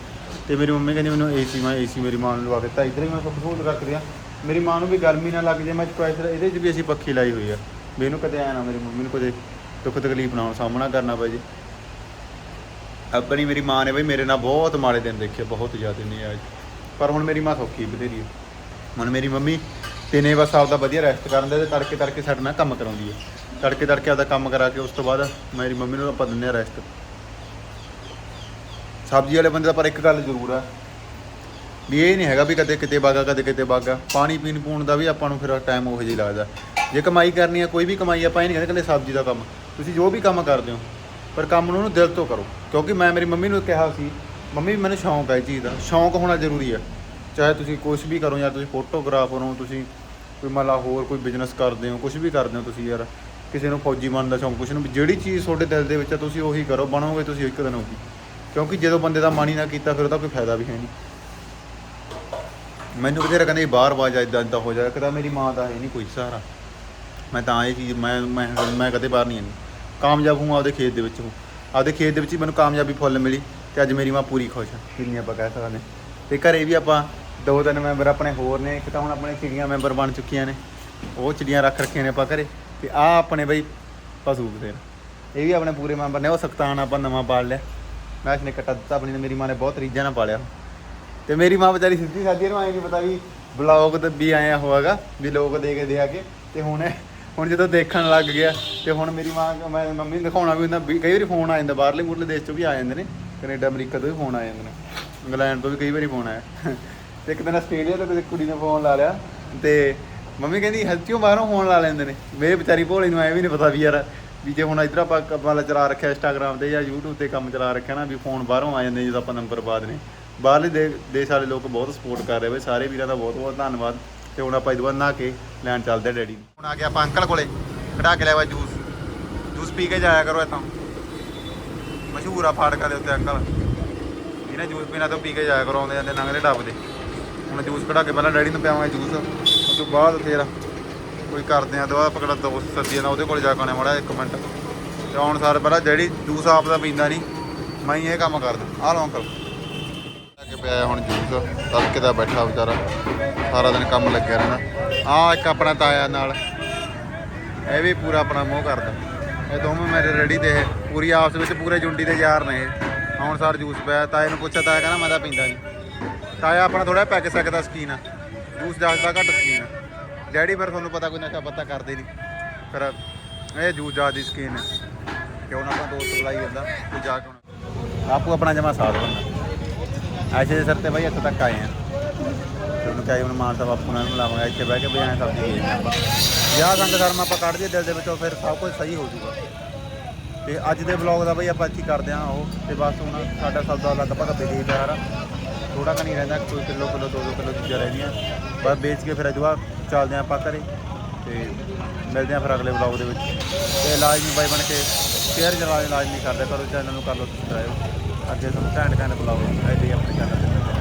ਤੇ ਮੇਰੀ ਮੰਮੀ ਕਹਿੰਦੀ ਮੈਨੂੰ ਏਸੀ ਮੈਂ ਏਸੀ ਮੇਰੀ ਮਾਂ ਨੂੰ ਲਵਾ ਦਿੱਤਾ। ਇੱਧਰ ਹੀ ਮੈਂ ਸੁੱਖ ਸਹੂਲਤ ਕਰਕੇ ਦਿਆਂ। ਮੇਰੀ ਮਾਂ ਨੂੰ ਵੀ ਗਰਮੀ ਨਾ ਲੱਗ ਜੇ, ਮੈਂ ਪ੍ਰੈਸ਼ਰ ਇਹਦੇ 'ਚ ਵੀ ਅਸੀਂ ਪੱਖੀ ਲਾਈ ਹੋਈ ਆ। ਵੀ ਇਹਨੂੰ ਕਦੇ ਆਇਆ ਨਾ, ਮੇਰੀ ਮੰਮੀ ਨੂੰ ਕਦੇ ਦੁੱਖ ਤਕਲੀਫ ਨਾ ਸਾਹਮਣਾ ਕਰਨਾ ਪਏ ਜੀ। ਆਪਣੀ ਮੇਰੀ ਮਾਂ ਨੇ ਬਈ ਮੇਰੇ ਨਾਲ ਬਹੁਤ ਮਾੜੇ ਦਿਨ ਦੇਖੇ, ਬਹੁਤ ਜ਼ਿਆਦਾ ਨਹੀਂ ਅੱਜ। ਪਰ ਹੁਣ ਮੇਰੀ ਮਾਂ ਸੌਖੀ ਬਥੇਰੀ ਹੈ ਹੁਣ ਮੇਰੀ ਮੰਮੀ ਦਿਨੇ ਬਸ ਆਪਦਾ ਵਧੀਆ ਰੈਸਟ ਕਰਨ ਦੇ ਤੇ ਤੜਕੇ ਤੜਕੇ ਸਾਡੇ ਨਾਲ ਕੰਮ ਕਰਾਉਂਦੀ ਹੈ ਤੜਕੇ ਤੜਕੇ ਆਪਦਾ ਕੰਮ ਕਰਾ ਕੇ ਉਸ ਤੋਂ ਬਾਅਦ ਮੇਰੀ ਮੰਮੀ ਨੂੰ ਆਪਾਂ ਦਿੰਦੇ ਆ ਰੈਸਟ ਸਬਜ਼ੀ ਵਾਲੇ ਬੰਦੇ ਦਾ ਪਰ ਇੱਕ ਗੱਲ ਜ਼ਰੂਰ ਆ ਵੀ ਇਹ ਨਹੀਂ ਹੈਗਾ ਵੀ ਕਦੇ ਕਿਤੇ ਬਾਗਾ, ਕਦੇ ਕਿਤੇ ਬਾਗਾ। ਪਾਣੀ ਪੀਣ ਪੂਣ ਦਾ ਵੀ ਆਪਾਂ ਨੂੰ ਫਿਰ ਟਾਈਮ ਉਹੋ ਜਿਹਾ ਲੱਗਦਾ। ਜੇ ਕਮਾਈ ਕਰਨੀ ਆ, ਕੋਈ ਵੀ ਕਮਾਈ ਆਪਾਂ ਇਹ ਨਹੀਂ ਕਹਿੰਦੇ ਇਕੱਲੇ ਸਬਜ਼ੀ ਦਾ ਕੰਮ। ਤੁਸੀਂ ਜੋ ਵੀ ਕੰਮ ਕਰਦੇ ਹੋ, ਪਰ ਕੰਮ ਨੂੰ ਦਿਲ ਤੋਂ ਕਰੋ। ਕਿਉਂਕਿ ਮੈਂ, ਮੇਰੀ ਮੰਮੀ ਨੂੰ ਕਿਹਾ ਸੀ, ਮੰਮੀ, ਮੈਨੂੰ ਸ਼ੌਂਕ ਹੈ ਇਹ ਚੀਜ਼ ਦਾ। ਸ਼ੌਂਕ ਹੋਣਾ ਜ਼ਰੂਰੀ ਆ। ਚਾਹੇ ਤੁਸੀਂ ਕੁਝ ਵੀ ਕਰੋ ਜਾਂ ਤੁਸੀਂ ਫੋਟੋਗ੍ਰਾਫਰ ਹੋ, ਤੁਸੀਂ ਕੋਈ ਮੰਨ ਹੋਰ ਕੋਈ ਬਿਜ਼ਨਸ ਕਰਦੇ ਹੋ ਕੁਝ ਵੀ ਕਰਦੇ ਹੋ ਤੁਸੀਂ ਯਾਰ। ਕਿਸੇ ਨੂੰ ਫੌਜੀ ਬਣਨ ਦਾ ਸ਼ੌਂਕ, ਕੁਛ ਨੂੰ ਵੀ, ਜਿਹੜੀ ਚੀਜ਼ ਤੁਹਾਡੇ ਦਿਲ ਦੇ ਵਿੱਚ ਆ, ਤੁਸੀਂ ਉਹੀ ਕਰੋ। ਬਣੋਗੇ, ਤੁਸੀਂ ਇੱਕ ਦਿਨ ਉਹੀ। ਕਿਉਂਕਿ ਜਦੋਂ ਬੰਦੇ ਦਾ ਮਨ ਹੀ ਨਾ ਕੀਤਾ, ਫਿਰ ਉਹਦਾ ਕੋਈ ਫਾਇਦਾ ਵੀ ਹੈ ਨਹੀਂ। ਮੈਨੂੰ ਬਥੇਰਾ ਕਹਿੰਦੇ ਸੀ, ਬਾਹਰ ਬਾਜ ਇਦਾਂ ਇਦਾਂ ਹੋ ਜਾਏ ਕਦਾ ਮੇਰੀ ਮਾਂ ਦਾ ਹੈ ਨਹੀਂ ਕੋਈ ਸਹਾਰਾ। ਮੈਂ ਤਾਂ ਇਹ ਚੀਜ਼ ਮੈਂ ਮੈਂ ਮੈਂ ਕਦੇ ਬਾਹਰ ਨਹੀਂ ਆਣੀ ਕਾਮਯਾਬ ਹੂੰ ਆਪਦੇ ਖੇਤ ਦੇ ਵਿੱਚ ਹੂੰ। ਆਪਦੇ ਖੇਤ ਦੇ ਵਿੱਚ ਹੀ ਮੈਨੂੰ ਕਾਮਯਾਬੀ ਫੁੱਲ ਮਿਲੀ ਤੇ ਅੱਜ ਮੇਰੀ ਮਾਂ ਪੂਰੀ ਖੁਸ਼ ਆ ਕਿੰਨੀ ਆਪਾਂ ਕਹਿ ਸਕਦੇ ਤੇ ਘਰੇ ਵੀ ਆਪਾਂ ਦੋ ਤਿੰਨ ਮੈਂਬਰ ਆਪਣੇ ਹੋਰ ਨੇ ਇੱਕ ਤਾਂ ਹੁਣ ਆਪਣੇ ਚਿੜੀਆਂ ਮੈਂਬਰ ਬਣ ਚੁੱਕੀਆਂ ਨੇ। ਉਹ ਚਿੜੀਆਂ ਰੱਖ ਰੱਖੀਆਂ ਨੇ ਆਪਾਂ ਘਰੇ ਤੇ ਆ ਆਪਣੇ ਬਈ ਪਸ਼ੂ ਬਥੇਰ। ਇਹ ਵੀ ਆਪਣੇ ਪੂਰੇ ਮੈਂਬਰ ਨੇ ਉਹ ਸਖਤਾਨ ਆਪਾਂ ਨਵਾਂ ਪਾਲ ਲਿਆ। ਮੈਂ ਇਸਨੇ ਕੱਟਾ ਦਿੱਤਾ ਆਪਣੀ ਮੇਰੀ ਮਾਂ ਨੇ ਬਹੁਤ ਰੀਝਾਂ ਨਾਲ ਪਾਲਿਆ। ਤੇ ਮੇਰੀ ਮਾਂ ਵਿਚਾਰੀ ਸਿੱਧੀ ਸਾਦੀ ਨੂੰ ਆਏ ਨਹੀਂ ਪਤਾ ਵੀ ਬਲੌਗ ਤੇ ਵੀ ਆਇਆ ਹੋਵੇਗਾ ਵੀ ਲੋਕ ਦੇ ਕੇ ਦੇ ਆ ਕੇ, ਤੇ ਹੁਣ ਹੁਣ ਜਦੋਂ ਦੇਖਣ ਲੱਗ ਗਿਆ, ਤੇ ਹੁਣ ਮੇਰੀ ਮਾਂ, ਮੈਂ ਮੰਮੀ ਨੂੰ ਦਿਖਾਉਣਾ ਵੀ ਹੁੰਦਾ, ਵੀ ਕਈ ਵਾਰੀ ਫੋਨ ਆ ਜਾਂਦਾ, ਬਾਹਰਲੇ ਮੁਰਲੇ ਦੇਸ਼ ਚੋਂ ਵੀ ਆ ਜਾਂਦੇ ਨੇ, ਕੈਨੇਡਾ, ਅਮਰੀਕਾ ਤੋਂ ਵੀ ਫੋਨ ਆ ਜਾਂਦੇ ਨੇ, ਇੰਗਲੈਂਡ ਤੋਂ ਵੀ ਕਈ ਵਾਰੀ ਫੋਨ ਆਇਆ। ਤੇ ਇੱਕ ਦਿਨ ਆਸਟ੍ਰੇਲੀਆ ਤੋਂ ਕਿਸੇ ਕੁੜੀ ਨੇ ਫੋਨ ਲਾ ਲਿਆ, ਤੇ ਮੰਮੀ ਕਹਿੰਦੀ ਹੱਥੀਓ ਬਾਹਰੋਂ ਫੋਨ ਲਾ ਲੈਂਦੇ ਨੇ ਮੇਰੇ ਵਿਚਾਰੀ ਭੋਲੀ ਨੂੰ ਐ ਵੀ ਨਹੀਂ ਪਤਾ ਵੀ ਯਾਰ, ਵੀ ਜੇ ਹੁਣ ਇਧਰ ਆਪਾਂ ਕੰਮਾਂ ਚਲਾ ਰੱਖਿਆ ਇੰਸਟਾਗ੍ਰam ਤੇ ਜਾਂ YouTube ਤੇ ਕੰਮ ਚਲਾ ਰੱਖਿਆ ਨਾ, ਵੀ ਫੋਨ ਬਾਹਰੋਂ ਆ ਜਾਂਦੇ ਜਦੋਂ ਆਪਾਂ ਨੰਬਰ ਪਾ ਨੇ। ਬਾਹਰਲੇ ਦੇ- ਦੇਸ਼ ਵਾਲੇ ਲੋਕ ਬਹੁਤ ਸਪੋਰਟ ਕਰ ਰਹੇ ਬਈ, ਸਾਰੇ ਵੀਰਾਂ ਦਾ ਬਹੁਤ ਬਹੁਤ ਧੰਨਵਾਦ ਤੇ ਹੁਣ ਆਪਾਂ ਇਹ ਬਾਅਦ ਨਹਾ ਕੇ ਲੈਣ ਚੱਲਦੇ ਆ ਡੈਡੀ ਨੂੰ। ਹੁਣ ਆ ਗਿਆ ਆਪਾਂ ਅੰਕਲ ਕੋਲੇ, ਕਢਾ ਕੇ ਲਿਆ ਵਾ ਜੂਸ। ਜੂਸ ਪੀ ਕੇ ਜਾਇਆ ਕਰੋ ਇੱਥੋਂ। ਮਸ਼ਹੂਰ ਆ ਫਾੜਕਾ ਦੇ ਉੱਤੇ ਅੰਕਲ। ਇਹਨੇ ਜੂਸ ਪੀਣਾ ਤਾਂ ਪੀ ਕੇ ਜਾਇਆ ਕਰੋ, ਆਉਂਦੇ ਜਾਂਦੇ ਲੰਘਦੇ ਡੱਬਦੇ। ਹੁਣ ਜੂਸ ਕਢਾ ਕੇ ਪਹਿਲਾਂ ਡੈਡੀ ਨੂੰ ਪਿਆਵਾਂਗੇ ਜੂਸ। ਉਸ ਤੋਂ ਬਾਅਦ ਫੇਰ ਕੋਈ ਕਰਦੇ ਆ, ਦੁਆ ਪਕੜਾ ਦੋਸਤ ਸੱਜੀਆਂ ਦਾ ਉਹਦੇ ਕੋਲ ਜਾ ਕੇ ਆਉਣਾ ਮੜਾ ਇੱਕ ਮਿੰਟ। ਤੇ ਆਉਣ ਸਾਰ ਪਹਿਲਾਂ ਜਿਹੜੀ ਜੂਸ ਆਪ ਦਾ ਪੀਂਦਾ ਨਹੀਂ, ਮੈਂ ਹੀ ਇਹ ਕੰਮ ਕਰਦਾ। ਆ ਲਓ ਅੰਕਲ। ਪਿਆ ਹੁਣ ਜੂਸ, ਤੜਕੇ ਦਾ ਬੈਠਾ ਵਿਚਾਰਾ, ਸਾਰਾ ਦਿਨ ਕੰਮ ਲੱਗਿਆ ਰਹਿੰਦਾ ਆ ਇੱਕ ਆਪਣਾ ਤਾਇਆ ਨਾਲ, ਇਹ ਵੀ ਪੂਰਾ ਆਪਣਾ ਮੋਹ ਕਰਦਾ। ਇਹ ਦੋਵੇਂ ਮੇਰੇ ਰੈਡੀ ਤੇ ਪੂਰੀ ਆਪਸ ਵਿੱਚ ਪੂਰੇ ਜੁੰਡੀ ਦੇ ਯਾਰ ਨੇ ਹੁਣ ਸਾਰ ਜੂਸ ਪਿਆ, ਤਾਏ ਨੂੰ ਪੁੱਛਿਆ, ਤਾਇਆ ਕਹਿੰਦਾ ਮੈਂ ਤਾਂ ਪੀਂਦਾ ਨਹੀਂ ਤਾਇਆ ਆਪਣਾ ਥੋੜਾ ਪੈਕ ਸਕਦਾ ਸਕੀਨ ਆ। ਜੂਸ ਜਾਸ ਦਾ ਘੱਟ ਸਕੀਨ ਆ। ਡੈਡੀ ਫਿਰ ਤੁਹਾਨੂੰ ਪਤਾ ਕੋਈ ਨਸ਼ਾ ਪੱਤਾ ਕਰਦੇ ਨਹੀਂ ਫਿਰ ਇਹ ਜੂਸ ਜਾਸ ਦੀ ਸਕੀਨ ਹੈ ਕਿਉਂ ਨਾ ਆਪਾਂ ਦੋਸਤ ਬੁਲਾਈ ਜਾਂਦਾ ਤੇ ਜਾ ਕੇ ਆਪੂ ਆਪਣਾ ਜਮਾ ਸਾਥ ਬੰਦਾ ਐਸੇ ਦੇ ਸਿਰ ਤੇ ਬਾਈ ਇੱਥੇ ਤੱਕ ਆਏ ਆ। ਤੇ ਉਹਨੂੰ ਕਹੇ ਹੁਣ ਮਾਨਸਾ ਬਾਪੂ ਨਾਲ ਮਿਲਾਵਾਂਗੇ, ਇੱਥੇ ਬਹਿ ਕੇ ਵੀ ਐਂ ਸਬਜ਼ੀ ਵੇਚਦੇ ਆਪਾਂ। ਵਿਆਹ ਗੰਦ ਧਰਮ ਆਪਾਂ ਕੱਢ ਦਈਏ ਦਿਲ ਦੇ ਵਿੱਚੋਂ, ਫਿਰ ਸਭ ਕੁਝ ਸਹੀ ਹੋ ਜਾਊਗਾ। ਤੇ ਅੱਜ ਦੇ ਵਲੌਗ ਦਾ ਬਈ ਆਪਾਂ ਇੱਥੇ ਕਰਦੇ ਹਾਂ ਉਹ। ਤੇ ਬਸ ਹੁਣ ਸਾਡਾ ਸਬਜ਼ਾ ਲਗਭਗ ਵਿਕੇ ਤਿਆਰ ਆ। ਥੋੜਾ ਕਾ ਨਹੀਂ ਰਹਿੰਦਾ, ਕੋਈ ਕਿਲੋ ਕਿਲੋ, ਦੋ ਦੋ ਕਿਲੋ ਚੀਜ਼ਾਂ ਰਹਿੰਦੀਆਂ ਪਰ ਵੇਚ ਕੇ ਫਿਰ ਅਜਵਾ ਚੱਲਦੇ ਹਾਂ ਆਪਾਂ ਘਰੇ। ਤੇ ਮਿਲਦੇ ਹਾਂ ਫਿਰ ਅਗਲੇ ਵਲੌਗ ਦੇ ਵਿੱਚ। ਤੇ ਲਾਜ਼ਮੀ ਬਾਈ ਬਣ ਕੇ ਸ਼ੇਅਰ ਜਰਾ ਲਾਜ਼ਮੀ ਕਰਦੇ, ਕਰੋ ਚੈਨਲ ਨੂੰ ਕਰ ਲਓ ਸਬਸਕ੍ਰਾਈਬ ਅੱਗੇ ਤੁਹਾਨੂੰ ਘੈਂਟ ਘੈਂਟ ਵਲੌਗ ਆਏ ਆਪਣੇ ਚੈਨਲ ਤੇ